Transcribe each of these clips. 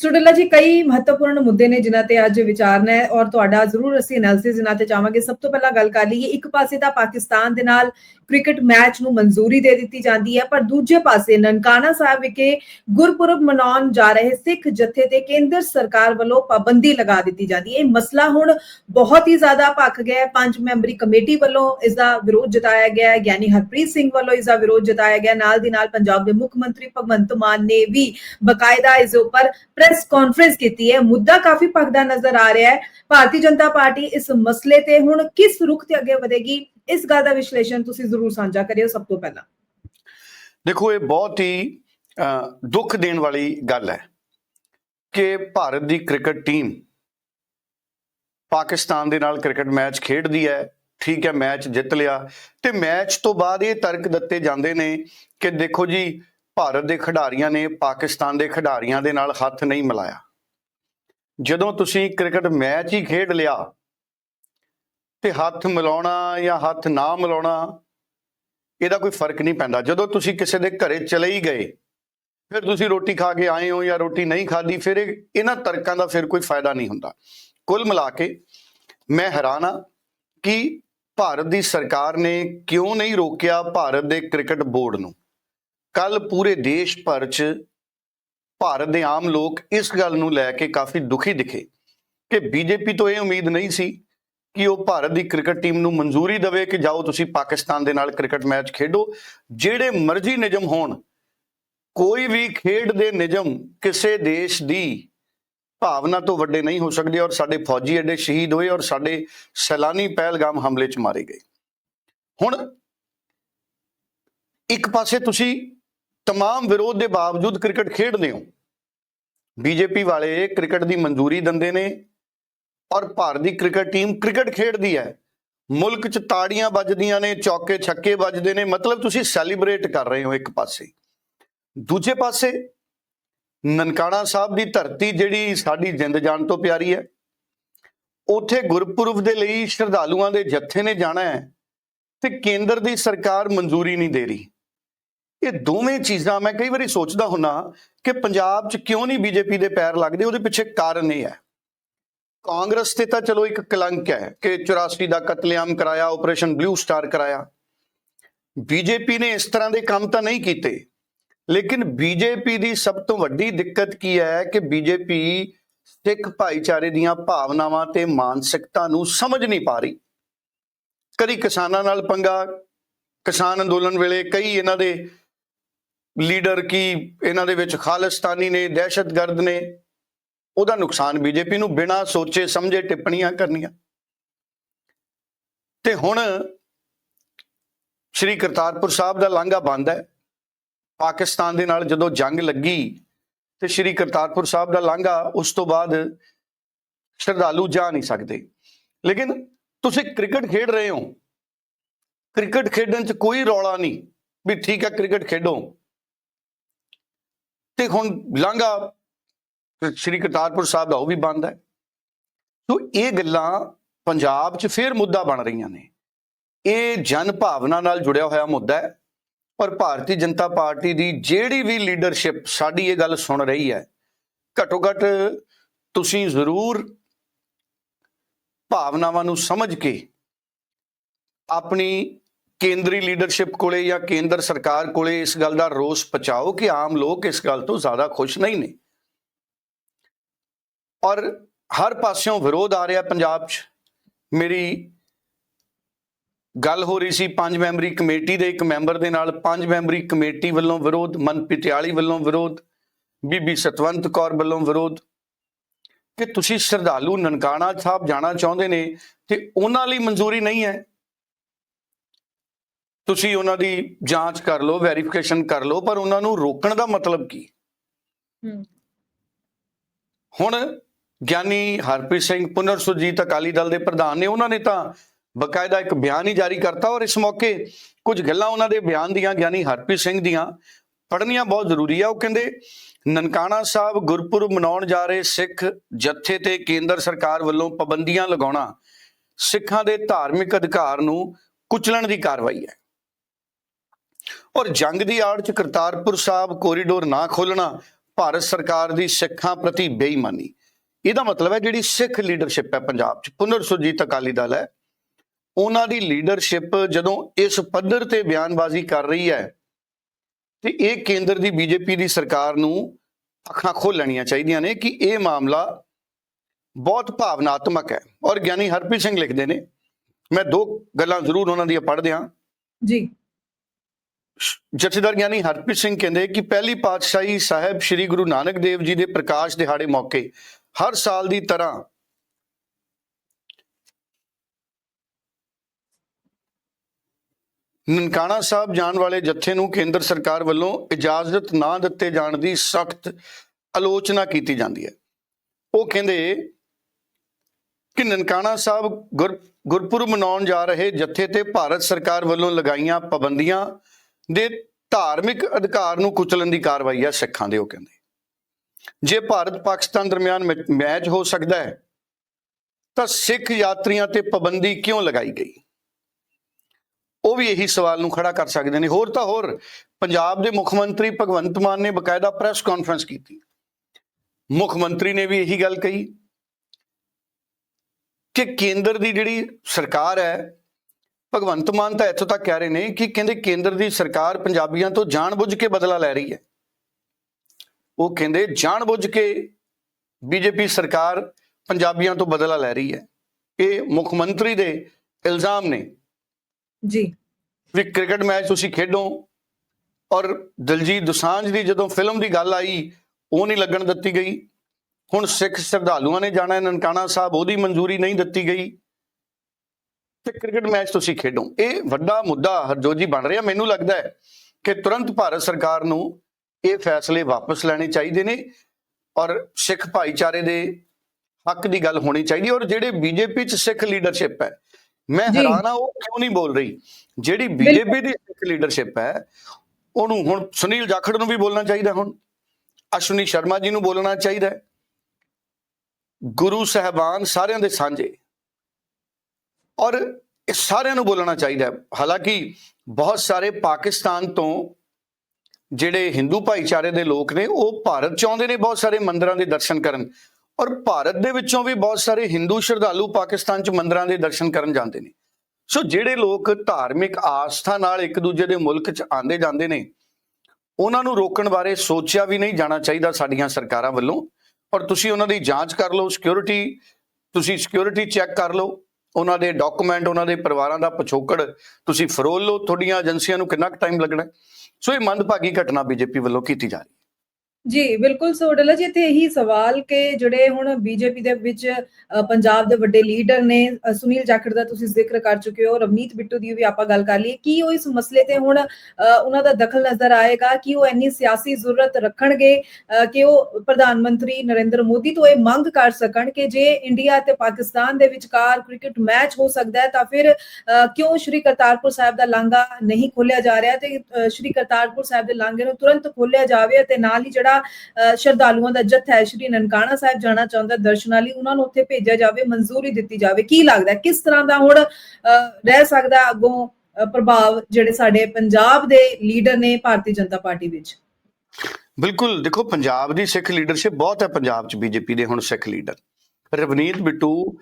ਸੁਡਲਾ ਜੀ ਕਈ ਮਹੱਤਵਪੂਰਨ ਮੁੱਦੇ ਨੇ ਜਿਨ੍ਹਾਂ ਤੇ ਅੱਜ ਵਿਚਾਰਨਾ ਹੈ ਔਰ ਤੁਹਾਡਾ ਜ਼ਰੂਰ ਅਸੀਂ ਐਨਾਲਿਸਿਸ ਇਹਨਾਂ ਤੇ ਚਾਹਾਂਗੇ ਸਭ ਤੋਂ ਪਹਿਲਾਂ ਗੱਲ ਕਰ ਲਈਏ ਇੱਕ ਪਾਸੇ ਤਾਂ ਪਾਕਿਸਤਾਨ ਦੇ ਨਾਲ ਕ੍ਰਿਕਟ ਮੈਚ ਨੂੰ ਮਨਜ਼ੂਰੀ ਦੇ ਦਿੱਤੀ ਜਾਂਦੀ ਹੈ ਪਰ ਦੂਜੇ ਪਾਸੇ ਨਨਕਾਣਾ ਸਾਹਿਬ ਵਿਖੇ ਗੁਰਪੁਰਬ ਮਨਾਉਣ ਜਾ ਰਹੇ ਸਿੱਖ ਜਥੇ ਤੇ ਕੇਂਦਰ ਸਰਕਾਰ ਵੱਲੋਂ ਪਾਬੰਦੀ ਲਗਾ ਦਿੱਤੀ ਜਾਂਦੀ ਹੈ ਇਹ ਮਸਲਾ ਹੁਣ ਬਹੁਤ ਹੀ ਜ਼ਿਆਦਾ ਭਖ ਗਿਆ ਹੈ ਪੰਜ ਮੈਂਬਰੀ ਕਮੇਟੀ ਵੱਲੋਂ ਇਸ ਦਾ ਵਿਰੋਧ ਜਤਾਇਆ ਗਿਆ ਹੈ ਗਿਆਨੀ ਹਰਪ੍ਰੀਤ ਸਿੰਘ ਵੱਲੋਂ ਇਸ ਦਾ ਵਿਰੋਧ ਜਤਾਇਆ ਗਿਆ ਨਾਲ ਦੀ ਨਾਲ ਪੰਜਾਬ ਦੇ ਮੁੱਖ ਮੰਤਰੀ ਭਗਵੰਤ ਮਾਨ ਨੇ ਵੀ ਬਕਾਇਦਾ ਇਸ ਦੇ ਉੱਪਰ ਪ੍ਰੈਸ ਕਾਨਫਰੰਸ ਕੀਤੀ ਹੈ। ਮੁੱਦਾ ਕਾਫੀ ਭਖਦਾ ਨਜ਼ਰ ਆ ਰਿਹਾ ਹੈ। ਭਾਰਤੀ ਜਨਤਾ ਪਾਰਟੀ ਇਸ ਮਸਲੇ ਤੇ ਹੁਣ ਕਿਸ ਰੁਖ ਤੇ ਅੱਗੇ ਵਧੇਗੀ, ਇਸ ਗੱਲ ਦਾ ਵਿਸ਼ਲੇਸ਼ਣ ਤੁਸੀਂ ਜ਼ਰੂਰ ਸਾਂਝਾ ਕਰਿਓ ਸਭ ਤੋਂ ਪਹਿਲਾਂ। ਦੇਖੋ, ਇਹ ਬਹੁਤ ਹੀ ਦੁੱਖ ਦੇਣ ਵਾਲੀ ਗੱਲ ਹੈ ਕਿ ਭਾਰਤ ਦੀ ਕ੍ਰਿਕਟ ਟੀਮ ਪਾਕਿਸਤਾਨ ਦੇ ਨਾਲ ਕ੍ਰਿਕਟ ਮੈਚ ਖੇਡਦੀ ਹੈ। ਠੀਕ ਹੈ, ਮੈਚ ਜਿੱਤ ਲਿਆ। ਤੇ ਮੈਚ ਤੋਂ ਬਾਅਦ ਇਹ ਤਰਕ ਦਿੱਤੇ ਜਾਂਦੇ ਨੇ ਕਿ ਦੇਖੋ ਜੀ ਭਾਰਤ ਦੇ ਖਿਡਾਰੀਆਂ ਨੇ ਪਾਕਿਸਤਾਨ ਦੇ ਖਿਡਾਰੀਆਂ ਦੇ ਨਾਲ ਹੱਥ ਨਹੀਂ ਮਿਲਾਇਆ। ਜਦੋਂ ਤੁਸੀਂ ਕ੍ਰਿਕਟ ਮੈਚ ਹੀ ਖੇਡ ਲਿਆ ਤੇ ਹੱਥ ਮਿਲਾਉਣਾ ਜਾਂ ਹੱਥ ਨਾ ਮਿਲਾਉਣਾ, ਇਹਦਾ ਕੋਈ ਫ਼ਰਕ ਨਹੀਂ ਪੈਂਦਾ। ਜਦੋਂ ਤੁਸੀਂ ਕਿਸੇ ਦੇ ਘਰੇ ਚਲੇ ਹੀ ਗਏ, ਫਿਰ ਤੁਸੀਂ ਰੋਟੀ ਖਾ ਕੇ ਆਏ ਹੋ ਜਾਂ ਰੋਟੀ ਨਹੀਂ ਖਾਧੀ, ਫਿਰ ਇਹ- ਇਹਨਾਂ ਤਰਕਾਂ ਦਾ ਫਿਰ ਕੋਈ ਫਾਇਦਾ ਨਹੀਂ ਹੁੰਦਾ। ਕੁੱਲ ਮਿਲਾ ਕੇ ਮੈਂ ਹੈਰਾਨ ਆ ਕਿ ਭਾਰਤ ਦੀ ਸਰਕਾਰ ਨੇ ਕਿਉਂ ਨਹੀਂ ਰੋਕਿਆ ਭਾਰਤ ਦੇ ਕ੍ਰਿਕਟ ਬੋਰਡ ਨੂੰ? ਕੱਲ ਪੂਰੇ ਦੇਸ਼ ਭਰ 'ਚ ਭਾਰਤ ਦੇ ਆਮ ਲੋਕ ਇਸ ਗੱਲ ਨੂੰ ਲੈ ਕੇ ਕਾਫੀ ਦੁਖੀ ਦਿਖੇ ਕਿ ਬੀਜੇਪੀ ਤੋਂ ਇਹ ਉਮੀਦ ਨਹੀਂ ਸੀ ਕਿ ਉਹ ਭਾਰਤ ਦੀ ਕ੍ਰਿਕਟ ਟੀਮ ਨੂੰ ਮਨਜ਼ੂਰੀ ਦੇਵੇ ਕਿ ਜਾਓ ਤੁਸੀਂ ਪਾਕਿਸਤਾਨ ਦੇ ਨਾਲ ਕ੍ਰਿਕਟ ਮੈਚ ਖੇਡੋ। ਜਿਹੜੇ ਮਰਜ਼ੀ ਨਿਯਮ ਹੋਣ, ਕੋਈ ਵੀ ਖੇਡ ਦੇ ਨਿਯਮ ਕਿਸੇ ਦੇਸ਼ ਦੀ ਭਾਵਨਾ ਤੋਂ ਵੱਡੇ ਨਹੀਂ ਹੋ ਸਕਦੇ ਔਰ ਸਾਡੇ ਫੌਜੀ ਐਡੇ ਸ਼ਹੀਦ ਹੋਏ ਔਰ ਸਾਡੇ ਸੈਲਾਨੀ ਪਹਿਲਗਾਮ ਹਮਲੇ 'ਚ ਮਾਰੇ ਗਏ। ਹੁਣ ਇੱਕ ਪਾਸੇ ਤੁਸੀਂ तमाम ਵਿਰੋਧ ਦੇ ਬਾਵਜੂਦ ਕ੍ਰਿਕਟ ਖੇਡਦੇ ਹੋ ਬੀਜੇਪੀ ਵਾਲੇ ਕ੍ਰਿਕਟ ਦੀ ਮਨਜ਼ੂਰੀ ਦਿੰਦੇ ਨੇ ਔਰ ਭਾਰਤ ਦੀ ਕ੍ਰਿਕਟ ਟੀਮ ਕ੍ਰਿਕਟ ਖੇਡਦੀ ਹੈ ਮੁਲਕ 'ਚ ਤਾੜੀਆਂ ਵੱਜਦੀਆਂ ਨੇ ਚੌਕੇ ਛੱਕੇ ਵੱਜਦੇ ਨੇ ਮਤਲਬ ਤੁਸੀਂ ਸੈਲੀਬ੍ਰੇਟ ਕਰ ਰਹੇ ਹੋ ਇੱਕ ਪਾਸੇ ਦੂਜੇ ਪਾਸੇ ਨਨਕਾਣਾ ਸਾਹਿਬ ਦੀ ਧਰਤੀ ਜਿਹੜੀ ਸਾਡੀ ਜਿੰਦ ਜਾਨ ਤੋਂ ਪਿਆਰੀ ਹੈ ਉੱਥੇ ਗੁਰਪੁਰਬ ਦੇ ਲਈ ਸ਼ਰਧਾਲੂਆਂ ਦੇ ਜੱਥੇ ਨੇ ਜਾਣਾ ਹੈ ਤੇ ਕੇਂਦਰ ਦੀ ਸਰਕਾਰ ਮਨਜ਼ੂਰੀ ਨਹੀਂ ਦੇ ਰਹੀ ਇਹ ਦੋਵੇਂ ਚੀਜ਼ਾਂ ਮੈਂ ਕਈ ਵਾਰੀ ਸੋਚਦਾ ਹੁੰਨਾ ਕਿ ਪੰਜਾਬ 'ਚ ਕਿਉਂ ਨਹੀਂ ਬੀਜੇਪੀ ਦੇ ਪੈਰ ਲੱਗਦੇ, ਉਹਦੇ ਪਿੱਛੇ ਕਾਰਨ ਇਹ ਹੈ। ਕਾਂਗਰਸ ਤੇ ਤਾਂ ਚਲੋ ਇੱਕ ਕਲੰਕ ਹੈ ਕਿ 84 ਦਾ ਕਤਲੇਆਮ ਕਰਾਇਆ ਆਪਰੇਸ਼ਨ ਬਲੂ ਸਟਾਰ ਕਰਾਇਆ। ਬੀਜੇਪੀ ਨੇ ਇਸ ਤਰ੍ਹਾਂ ਦੇ ਕੰਮ ਤਾਂ ਨਹੀਂ ਕੀਤੇ, ਲੇਕਿਨ ਬੀਜੇਪੀ ਦੀ ਸਭ ਤੋਂ ਵੱਡੀ ਦਿੱਕਤ ਕੀ ਹੈ ਕਿ ਬੀਜੇਪੀ ਸਿੱਖ ਭਾਈਚਾਰੇ ਦੀਆਂ ਭਾਵਨਾਵਾਂ ਤੇ ਮਾਨਸਿਕਤਾ ਨੂੰ ਸਮਝ ਨਹੀਂ ਪਾ ਰਹੀ। ਕਦੀ ਕਿਸਾਨਾਂ ਨਾਲ ਪੰਗਾ, ਕਿਸਾਨ ਅੰਦੋਲਨ ਵੇਲੇ ਕਈ ਇਹਨਾਂ ਦੇ ਲੀਡਰ ਕੀ ਇਹਨਾਂ ਦੇ ਵਿੱਚ ਖਾਲਿਸਤਾਨੀ ਨੇ, ਦਹਿਸ਼ਤਗਰਦ ਨੇ, ਉਹਦਾ ਨੁਕਸਾਨ ਬੀਜੇਪੀ ਨੂੰ ਬਿਨਾਂ ਸੋਚੇ ਸਮਝੇ ਟਿੱਪਣੀਆਂ ਕਰਨੀਆਂ। ਤੇ ਹੁਣ ਸ਼੍ਰੀ ਕਰਤਾਰਪੁਰ ਸਾਹਿਬ ਦਾ ਲਾਂਘਾ ਬੰਦ ਹੈ। ਪਾਕਿਸਤਾਨ ਦੇ ਨਾਲ ਜਦੋਂ ਜੰਗ ਲੱਗੀ ਤੇ ਸ਼੍ਰੀ ਕਰਤਾਰਪੁਰ ਸਾਹਿਬ ਦਾ ਲਾਂਘਾ, ਉਸ ਤੋਂ ਬਾਅਦ ਸ਼ਰਧਾਲੂ ਜਾ ਨਹੀਂ ਸਕਦੇ। ਲੇਕਿਨ ਤੁਸੀਂ ਕ੍ਰਿਕਟ ਖੇਡ ਰਹੇ ਹੋ। ਕ੍ਰਿਕਟ ਖੇਡਣ 'ਚ ਕੋਈ ਰੌਲਾ ਨਹੀਂ ਵੀ ਠੀਕ ਹੈ ਕ੍ਰਿਕਟ ਖੇਡੋ। ਤੇ ਹੁਣ ਲਾਂਘਾ ਸ਼੍ਰੀ ਕਰਤਾਰਪੁਰ ਸਾਹਿਬ ਦਾ ਉਹ ਵੀ ਬੰਦ ਹੈ। ਸੋ ਇਹ ਗੱਲਾਂ ਪੰਜਾਬ 'ਚ ਫੇਰ ਮੁੱਦਾ ਬਣ ਰਹੀਆਂ ਨੇ। ਇਹ ਜਨ ਭਾਵਨਾ ਨਾਲ ਜੁੜਿਆ ਹੋਇਆ ਮੁੱਦਾ ਹੈ ਪਰ ਭਾਰਤੀ ਜਨਤਾ ਪਾਰਟੀ ਦੀ ਜਿਹੜੀ ਵੀ ਲੀਡਰਸ਼ਿਪ ਸਾਡੀ ਇਹ ਗੱਲ ਸੁਣ ਰਹੀ ਹੈ ਘੱਟੋ ਘੱਟ ਤੁਸੀਂ ਜ਼ਰੂਰ ਭਾਵਨਾਵਾਂ ਨੂੰ ਸਮਝ ਕੇ ਆਪਣੀ ਕੇਂਦਰੀ ਲੀਡਰਸ਼ਿਪ ਕੋਲੇ ਜਾਂ ਕੇਂਦਰ ਸਰਕਾਰ ਕੋਲੇ ਇਸ ਗੱਲ ਦਾ ਰੋਸ ਪਹੁੰਚਾਓ ਕਿ ਆਮ ਲੋਕ ਇਸ ਗੱਲ ਤੋਂ ਜ਼ਿਆਦਾ ਖੁਸ਼ ਨਹੀਂ ਨੇ। ਔਰ ਹਰ ਪਾਸਿਓਂ ਵਿਰੋਧ ਆ ਰਿਹਾ ਪੰਜਾਬ 'ਚ। ਮੇਰੀ ਗੱਲ ਹੋ ਰਹੀ ਸੀ ਪੰਜ ਮੈਂਬਰੀ ਕਮੇਟੀ ਦੇ, ਇੱਕ ਮੈਂਬਰ ਦੇ ਨਾਲ। ਪੰਜ ਮੈਂਬਰੀ ਕਮੇਟੀ ਵੱਲੋਂ ਵਿਰੋਧ ਮਨ ਪਟਿਆਲੀ ਵੱਲੋਂ ਵਿਰੋਧ, ਬੀਬੀ ਸਤਵੰਤ ਕੌਰ ਵੱਲੋਂ ਵਿਰੋਧ। ਕਿ ਤੁਸੀਂ ਸ਼ਰਧਾਲੂ ਨਨਕਾਣਾ ਸਾਹਿਬ ਜਾਣਾ ਚਾਹੁੰਦੇ ਨੇ ਤੇ ਉਹਨਾਂ ਲਈ ਮਨਜ਼ੂਰੀ ਨਹੀਂ ਹੈ। ਤੁਸੀਂ ਉਹਨਾਂ ਦੀ ਜਾਂਚ ਕਰ ਲਓ ਵੈਰੀਫਿਕੇਸ਼ਨ ਕਰ ਲਓ ਪਰ ਉਹਨਾਂ ਨੂੰ ਰੋਕਣ ਦਾ ਮਤਲਬ ਕੀ। ਹੁਣ ਗਿਆਨੀ ਹਰਪ੍ਰੀਤ ਸਿੰਘ ਪੁਨਰ ਸੁਰਜੀਤ ਅਕਾਲੀ ਦਲ ਦੇ ਪ੍ਰਧਾਨ ਨੇ ਉਹਨਾਂ ਨੇ ਤਾਂ ਬਕਾਇਦਾ ਇੱਕ ਬਿਆਨ ਹੀ ਜਾਰੀ ਕਰਤਾ ਔਰ ਇਸ ਮੌਕੇ ਕੁਝ ਗੱਲਾਂ ਉਹਨਾਂ ਦੇ ਬਿਆਨ ਦੀਆਂ ਗਿਆਨੀ ਹਰਪ੍ਰੀਤ ਸਿੰਘ ਦੀਆਂ ਪੜ੍ਹਨੀਆਂ ਬਹੁਤ ਜ਼ਰੂਰੀ ਆ। ਉਹ ਕਹਿੰਦੇ ਨਨਕਾਣਾ ਸਾਹਿਬ ਗੁਰਪੁਰਬ ਮਨਾਉਣ ਜਾ ਰਹੇ ਸਿੱਖ ਜਥੇ ਤੇ ਕੇਂਦਰ ਸਰਕਾਰ ਵੱਲੋਂ ਪਾਬੰਦੀਆਂ ਲਗਾਉਣਾ ਸਿੱਖਾਂ ਦੇ ਧਾਰਮਿਕ ਅਧਿਕਾਰ ਨੂੰ ਕੁਚਲਣ ਦੀ ਕਾਰਵਾਈ ਹੈ। ਔਰ ਜੰਗ ਦੀ ਆੜ ਚ ਕਰਤਾਰਪੁਰ ਸਾਹਿਬ ਕੋਰੀਡੋਰ ਨਾ ਖੋਲਣਾ ਭਾਰਤ ਸਰਕਾਰ ਦੀ ਸਿੱਖਾਂ ਪ੍ਰਤੀ ਬੇਈਮਾਨੀ। ਇਹਦਾ ਮਤਲਬ ਹੈ ਜਿਹੜੀ ਸਿੱਖ ਲੀਡਰਸ਼ਿਪ ਹੈ ਪੰਜਾਬ 'ਚ। ਪੁਨਰ ਸੁਰਜੀਤ ਅਕਾਲੀ ਦਲ ਹੈ। ਉਹਨਾਂ ਦੀ ਲੀਡਰਸ਼ਿਪ ਜਦੋਂ ਇਸ ਪੱਧਰ ਤੇ ਬਿਆਨਬਾਜ਼ੀ ਕਰ ਰਹੀ ਹੈ, ਤੇ ਇਹ ਕੇਂਦਰ ਦੀ ਬੀਜੇਪੀ ਦੀ ਸਰਕਾਰ ਨੂੰ ਅੱਖਾਂ ਖੋਲਣੀਆਂ ਚਾਹੀਦੀਆਂ ਨੇ ਕਿ ਇਹ ਮਾਮਲਾ ਬਹੁਤ ਭਾਵਨਾਤਮਕ ਹੈ। ਔਰ ਗਿਆਨੀ ਹਰਪ੍ਰੀਤ ਸਿੰਘ ਲਿਖਦੇ ਨੇ, ਮੈਂ ਦੋ ਗੱਲਾਂ ਜ਼ਰੂਰ ਉਹਨਾਂ ਦੀਆਂ ਪੜ੍ਹਦੇ ਹਾਂ। ਜੀ। ਜਥੇਦਾਰ ਗਿਆਨੀ ਹਰਪ੍ਰੀਤ ਸਿੰਘ ਕਹਿੰਦੇ ਕਿ ਪਹਿਲੀ ਪਾਤਸ਼ਾਹੀ ਸਾਹਿਬ ਸ੍ਰੀ ਗੁਰੂ ਨਾਨਕ ਦੇਵ ਜੀ ਦੇ ਪ੍ਰਕਾਸ਼ ਦਿਹਾੜੇ ਮੌਕੇ ਹਰ ਸਾਲ ਦੀ ਤਰ੍ਹਾਂ ਨਨਕਾਣਾ ਸਾਹਿਬ ਜਾਣ ਵਾਲੇ ਜਥੇ ਨੂੰ ਕੇਂਦਰ ਸਰਕਾਰ ਵੱਲੋਂ ਇਜਾਜ਼ਤ ਨਾ ਦਿੱਤੇ ਜਾਣ ਦੀ ਸਖਤ ਆਲੋਚਨਾ ਕੀਤੀ ਜਾਂਦੀ ਹੈ। ਉਹ ਕਹਿੰਦੇ ਕਿ ਨਨਕਾਣਾ ਸਾਹਿਬ ਗੁਰ, ਗੁਰਪੁਰਬ ਮਨਾਉਣ ਜਾ ਰਹੇ ਜਥੇ ਤੇ ਭਾਰਤ ਸਰਕਾਰ ਵੱਲੋਂ ਲਗਾਈਆਂ ਪਾਬੰਦੀਆਂ ਦੇ ਧਾਰਮਿਕ ਅਧਿਕਾਰ ਨੂੰ ਕੁਚਲਣ ਦੀ ਕਾਰਵਾਈ ਹੈ ਸਿੱਖਾਂ ਦੇ, ਉਹ ਕਹਿੰਦੇ। ਜੇ ਭਾਰਤ ਪਾਕਿਸਤਾਨ ਦਰਮਿਆਨ ਮੈਚ- ਮੈਚ ਹੋ ਸਕਦਾ ਹੈ, ਤਾਂ ਸਿੱਖ ਯਾਤਰੀਆਂ ਤੇ ਪਾਬੰਦੀ ਕਿਉਂ ਲਗਾਈ ਗਈ? ਉਹ ਵੀ ਇਹੀ ਸਵਾਲ ਨੂੰ ਖੜਾ ਕਰ ਸਕਦੇ ਨੇ। ਹੋਰ ਤਾਂ ਹੋਰ, ਪੰਜਾਬ ਦੇ ਮੁੱਖ ਮੰਤਰੀ ਭਗਵੰਤ ਮਾਨ ਨੇ ਬਕਾਇਦਾ ਪ੍ਰੈਸ ਕਾਨਫਰੰਸ ਕੀਤੀ। ਮੁੱਖ ਮੰਤਰੀ ਨੇ ਵੀ ਇਹੀ ਗੱਲ ਕਹੀ ਕਿ ਕੇਂਦਰ ਦੀ ਜਿਹੜੀ ਸਰਕਾਰ ਹੈ ਭਗਵੰਤ ਮਾਨ ਤਾਂ ਇੱਥੋਂ ਤੱਕ ਕਹਿ ਰਹੇ ਨੇ ਕਿ ਕਹਿੰਦੇ ਕੇਂਦਰ ਦੀ ਸਰਕਾਰ ਪੰਜਾਬੀਆਂ ਤੋਂ ਜਾਣਬੁੱਝ ਕੇ ਬਦਲਾ ਲੈ ਰਹੀ ਹੈ। ਉਹ ਕਹਿੰਦੇ ਜਾਣਬੁੱਝ ਕੇ ਬੀਜੇਪੀ ਸਰਕਾਰ ਪੰਜਾਬੀਆਂ ਤੋਂ ਬਦਲਾ ਲੈ ਰਹੀ ਹੈ। ਇਹ ਮੁੱਖ ਮੰਤਰੀ ਦੇ ਇਲਜ਼ਾਮ ਨੇ। ਜੀ। ਵੀ ਕ੍ਰਿਕਟ ਮੈਚ ਤੁਸੀਂ ਖੇਡੋ ਔਰ ਦਿਲਜੀਤ ਦੁਸਾਂਝ ਦੀ ਜਦੋਂ ਫਿਲਮ ਦੀ ਗੱਲ ਆਈ ਉਹ ਨਹੀਂ ਲੱਗਣ ਦਿੱਤੀ ਗਈ। ਹੁਣ ਸਿੱਖ ਸ਼ਰਧਾਲੂਆਂ ਨੇ ਜਾਣਾ ਨਨਕਾਣਾ ਸਾਹਿਬ ਉਹਦੀ ਮਨਜ਼ੂਰੀ ਨਹੀਂ ਦਿੱਤੀ ਗਈ। ਤੇ ਕ੍ਰਿਕਟ ਮੈਚ ਤੁਸੀਂ ਖੇਡੋ ਇਹ ਵੱਡਾ ਮੁੱਦਾ ਹਰਜੋਤ ਜੀ ਬਣ ਰਿਹਾ ਮੈਨੂੰ ਲੱਗਦਾ ਹੈ ਕਿ ਤੁਰੰਤ ਭਾਰਤ ਸਰਕਾਰ ਨੂੰ ਇਹ ਫੈਸਲੇ ਵਾਪਸ ਲੈਣੇ ਚਾਹੀਦੇ ਨੇ ਔਰ ਸਿੱਖ ਭਾਈਚਾਰੇ ਦੇ ਹੱਕ ਦੀ ਗੱਲ ਹੋਣੀ ਚਾਹੀਦੀ ਔਰ ਜਿਹੜੇ ਬੀਜੇਪੀ ਚ ਸਿੱਖ ਲੀਡਰਸ਼ਿਪ ਹੈ ਮੈਂ। ਹੈਰਾਨ ਉਹ ਕਿਉਂ ਨਹੀਂ ਬੋਲ ਰਹੀ ਜਿਹੜੀ ਬੀਜੇਪੀ ਦੀ ਸਿੱਖ ਲੀਡਰਸ਼ਿਪ ਹੈ ਉਹਨੂੰ ਹੁਣ ਸੁਨੀਲ ਜਾਖੜ ਨੂੰ ਵੀ ਬੋਲਣਾ ਚਾਹੀਦਾ ਹੁਣ ਅਸ਼ਵਨੀ ਸ਼ਰਮਾ ਜੀ ਨੂੰ ਬੋਲਣਾ ਚਾਹੀਦਾ। ਗੁਰੂ ਸਾਹਿਬਾਨ ਸਾਰਿਆਂ ਦੇ ਸਾਂਝੇ ਔਰ ਇਹ ਸਾਰਿਆਂ ਨੂੰ ਬੋਲਣਾ ਚਾਹੀਦਾ ਹੈ। ਹਾਲਾਂਕਿ ਬਹੁਤ ਸਾਰੇ ਪਾਕਿਸਤਾਨ ਤੋਂ ਜਿਹੜੇ ਹਿੰਦੂ ਭਾਈਚਾਰੇ ਦੇ ਲੋਕ ਨੇ, ਉਹ ਭਾਰਤ ਚ ਆਉਂਦੇ ਨੇ, ਬਹੁਤ ਸਾਰੇ ਮੰਦਰਾਂ ਦੇ ਦਰਸ਼ਨ ਕਰਨ। ਔਰ ਭਾਰਤ ਦੇ ਵਿੱਚੋਂ ਵੀ ਬਹੁਤ ਸਾਰੇ ਹਿੰਦੂ ਸ਼ਰਧਾਲੂ ਪਾਕਿਸਤਾਨ ਚ ਮੰਦਰਾਂ ਦੇ ਦਰਸ਼ਨ ਕਰਨ ਜਾਂਦੇ ਨੇ। ਸੋ ਜਿਹੜੇ ਲੋਕ ਧਾਰਮਿਕ ਆਸਥਾ ਨਾਲ ਇੱਕ ਦੂਜੇ ਦੇ ਮੁਲਕ ਚ ਆਂਦੇ ਜਾਂਦੇ ਨੇ, ਉਹਨਾਂ ਨੂੰ ਰੋਕਣ ਬਾਰੇ ਸੋਚਿਆ ਵੀ ਨਹੀਂ ਜਾਣਾ ਚਾਹੀਦਾ ਸਾਡੀਆਂ ਸਰਕਾਰਾਂ ਵੱਲੋਂ। ਔਰ ਤੁਸੀਂ ਉਹਨਾਂ ਦੀ ਜਾਂਚ ਕਰ ਲਓ, ਸਿਕਿਉਰਿਟੀ, ਤੁਸੀਂ ਸਿਕਿਉਰਿਟੀ ਚੈੱਕ ਕਰ ਲਓ। ਉਹਨਾਂ ਦੇ ਡਾਕੂਮੈਂਟ ਉਹਨਾਂ ਦੇ ਪਰਿਵਾਰਾਂ ਦਾ ਪਿਛੋਕੜ, ਤੁਸੀਂ ਫਰੋਲ ਲਓ ਤੁਹਾਡੀਆਂ ਏਜੰਸੀਆਂ ਨੂੰ ਕਿੰਨਾ ਕੁ ਟਾਈਮ ਲੱਗਣਾ ਸੋ ਇਹ ਮੰਦਭਾਗੀ ਘਟਨਾ ਬੀਜੇਪੀ ਵੱਲੋਂ ਕੀਤੀ ਜਾ ਰਹੀ ਹੈ। ਜੀ ਬਿਲਕੁਲ ਸੋ ਡੱਲਾ ਜੀ ਇੱਥੇ ਇਹੀ ਸਵਾਲ ਕਿ ਜਿਹੜੇ ਹੁਣ ਬੀਜੇਪੀ ਦੇ ਵਿੱਚ ਪੰਜਾਬ ਦੇ ਵੱਡੇ ਲੀਡਰ ਨੇ ਸੁਨੀਲ ਜਾਖੜ ਦਾ ਤੁਸੀਂ ਜ਼ਿਕਰ ਕਰ ਚੁੱਕੇ ਹੋ ਰਵਨੀਤ ਬਿੱਟੂ ਦੀ ਵੀ ਆਪਾਂ ਗੱਲ ਕਰ ਲਈਏ ਕੀ ਉਹ ਇਸ ਮਸਲੇ ਤੇ ਹੁਣ ਉਹਨਾਂ ਦਾ ਦਖਲ ਨਜ਼ਰ ਆਏਗਾ ਕਿ ਉਹ ਇੰਨੀ ਸਿਆਸੀ ਜ਼ਰੂਰਤ ਰੱਖਣਗੇ ਕਿ ਉਹ ਪ੍ਰਧਾਨ ਮੰਤਰੀ ਨਰਿੰਦਰ ਮੋਦੀ ਤੋਂ ਇਹ ਮੰਗ ਕਰ ਸਕਣ ਕਿ ਜੇ ਇੰਡੀਆ ਤੇ ਪਾਕਿਸਤਾਨ ਦੇ ਵਿਚਕਾਰ ਕ੍ਰਿਕਟ ਮੈਚ ਹੋ ਸਕਦਾ ਹੈ ਤਾਂ ਫਿਰ ਅ, ਕਿਉਂ ਸ਼੍ਰੀ ਕਰਤਾਰਪੁਰ ਸਾਹਿਬ ਦਾ ਲਾਂਘਾ ਨਹੀਂ ਖੋਲਿਆ ਜਾ ਰਿਹਾ ਤੇ ਸ਼੍ਰੀ ਕਰਤਾਰਪੁਰ ਸਾਹਿਬ ਦੇ ਲਾਂਘੇ ਨੂੰ ਤੁਰੰਤ ਖੋਲਿਆ ਜਾਵੇ ਤੇ ਨਾਲ ਹੀ ਜਿਹੜਾ ਅ, ਸ਼ਰਧਾਲੂਆਂ ਦਾ ਜੱਥਾ ਹੈ ਸ਼੍ਰੀ ਨਨਕਾਣਾ ਸਾਹਿਬ ਜਾਣਾ ਚਾਹੁੰਦਾ ਦਰਸ਼ਨਾਂ ਲਈ ਉਹਨਾਂ ਨੂੰ ਉੱਥੇ ਭੇਜਿਆ ਜਾਵੇ ਮਨਜ਼ੂਰੀ ਦਿੱਤੀ ਜਾਵੇ। ਕੀ ਲੱਗਦਾ ਕਿਸ ਤਰ੍ਹਾਂ ਦਾ ਹੁਣ ਰਹਿ ਸਕਦਾ ਅੱਗੋਂ ਪ੍ਰਭਾਵ ਜਿਹੜੇ ਸਾਡੇ ਪੰਜਾਬ ਦੇ ਲੀਡਰ ਨੇ ਭਾਰਤੀ ਜਨਤਾ ਪਾਰਟੀ ਵਿੱਚ? ਬਿਲਕੁਲ ਦੇਖੋ ਪੰਜਾਬ ਦੀ ਸਿੱਖ ਲੀਡਰਸ਼ਿਪ ਬਹੁਤ ਹੈ ਪੰਜਾਬ 'ਚ ਬੀਜੇਪੀ ਦੇ ਹੁਣ ਸਿੱਖ ਲੀਡਰ। ਰਵਨੀਤ ਬਿੱਟੂ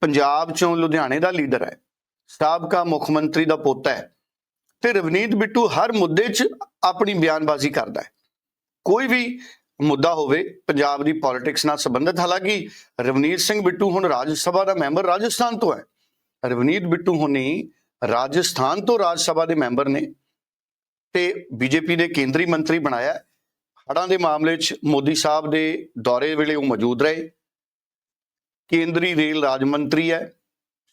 ਪੰਜਾਬ 'ਚੋਂ ਲੁਧਿਆਣੇ ਦਾ ਲੀਡਰ ਹੈ। ਸਾਬਕਾ ਮੁੱਖ ਮੰਤਰੀ ਦਾ ਪੋਤਾ ਹੈ। ਤੇ ਰਵਨੀਤ ਬਿੱਟੂ ਹਰ ਮੁੱਦੇ 'ਚ ਆਪਣੀ ਬਿਆਨਬਾਜ਼ੀ ਕਰਦਾ ਹੈ। ਕੋਈ ਵੀ ਮੁੱਦਾ ਹੋਵੇ ਪੰਜਾਬ ਦੀ ਪੋਲਿਟਿਕਸ ਨਾਲ ਸੰਬੰਧਿਤ, ਹਾਲਾਂਕਿ ਰਵਨੀਤ ਸਿੰਘ ਬਿੱਟੂ ਹੁਣ ਰਾਜ ਸਭਾ ਦਾ ਮੈਂਬਰ ਰਾਜਸਥਾਨ ਤੋਂ ਹੈ ਰਵਨੀਤ ਬਿੱਟੂ ਹੁਣੀ ਰਾਜਸਥਾਨ ਤੋਂ ਰਾਜ ਸਭਾ ਦੇ ਮੈਂਬਰ ਨੇ ਤੇ ਬੀਜੇਪੀ ਦੇ ਕੇਂਦਰੀ ਮੰਤਰੀ ਬਣਾਇਆ ਹੈ। ਹੜ੍ਹਾਂ ਦੇ ਮਾਮਲੇ 'ਚ ਮੋਦੀ ਸਾਹਿਬ ਦੇ ਦੌਰੇ ਵੇਲੇ ਉਹ ਮੌਜੂਦ ਰਹੇ ਕੇਂਦਰੀ ਰੇਲ ਰਾਜ ਮੰਤਰੀ ਹੈ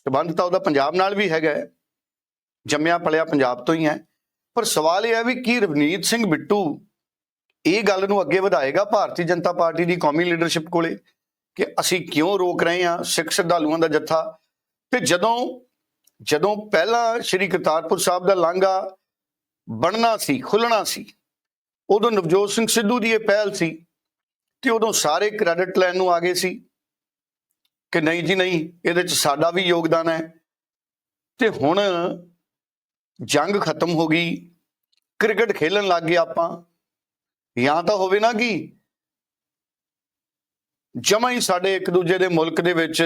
ਸਬੰਧ ਤਾਂ ਉਹਦਾ ਪੰਜਾਬ ਨਾਲ ਵੀ ਹੈਗਾ ਹੈ। ਜੰਮਿਆ ਪਲਿਆ ਪੰਜਾਬ ਤੋਂ ਹੀ ਹੈ ਪਰ ਸਵਾਲ ਇਹ ਹੈ ਵੀ ਕੀ ਰਵਨੀਤ ਸਿੰਘ ਬਿੱਟੂ ਇਹ ਗੱਲ ਨੂੰ ਅੱਗੇ ਵਧਾਏਗਾ ਭਾਰਤੀ ਜਨਤਾ ਪਾਰਟੀ ਦੀ ਕੌਮੀ ਲੀਡਰਸ਼ਿਪ ਕੋਲੇ ਕਿ ਅਸੀਂ ਕਿਉਂ ਰੋਕ ਰਹੇ ਹਾਂ ਸਿੱਖ ਸ਼ਰਧਾਲੂਆਂ ਦਾ ਜੱਥਾ। ਤੇ ਜਦੋਂ ਜਦੋਂ ਪਹਿਲਾਂ ਸ਼੍ਰੀ ਕਰਤਾਰਪੁਰ ਸਾਹਿਬ ਦਾ ਲਾਂਘਾ ਬਣਨਾ ਸੀ ਖੁੱਲਣਾ ਸੀ, ਉਦੋਂ ਨਵਜੋਤ ਸਿੰਘ ਸਿੱਧੂ ਦੀ ਇਹ ਪਹਿਲ ਸੀ ਤੇ ਉਦੋਂ ਸਾਰੇ ਕ੍ਰੈਡਿਟ ਲੈਣ ਨੂੰ ਆ ਗਏ ਸੀ ਕਿ ਨਹੀਂ ਜੀ ਨਹੀਂ, ਇਹਦੇ ਚ ਸਾਡਾ ਵੀ ਯੋਗਦਾਨ ਹੈ। ਤੇ ਹੁਣ ਜੰਗ ਖਤਮ ਹੋ ਗਈ, ਕ੍ਰਿਕਟ ਖੇਲਣ ਲੱਗ ਗਏ ਆਪਾਂ। ਜਾਂ ਤਾਂ ਹੋਵੇ ਨਾ ਕਿ, ਜਮਾ ਹੀ ਸਾਡੇ ਇੱਕ ਦੂਜੇ ਦੇ ਮੁਲਕ ਦੇ ਵਿੱਚ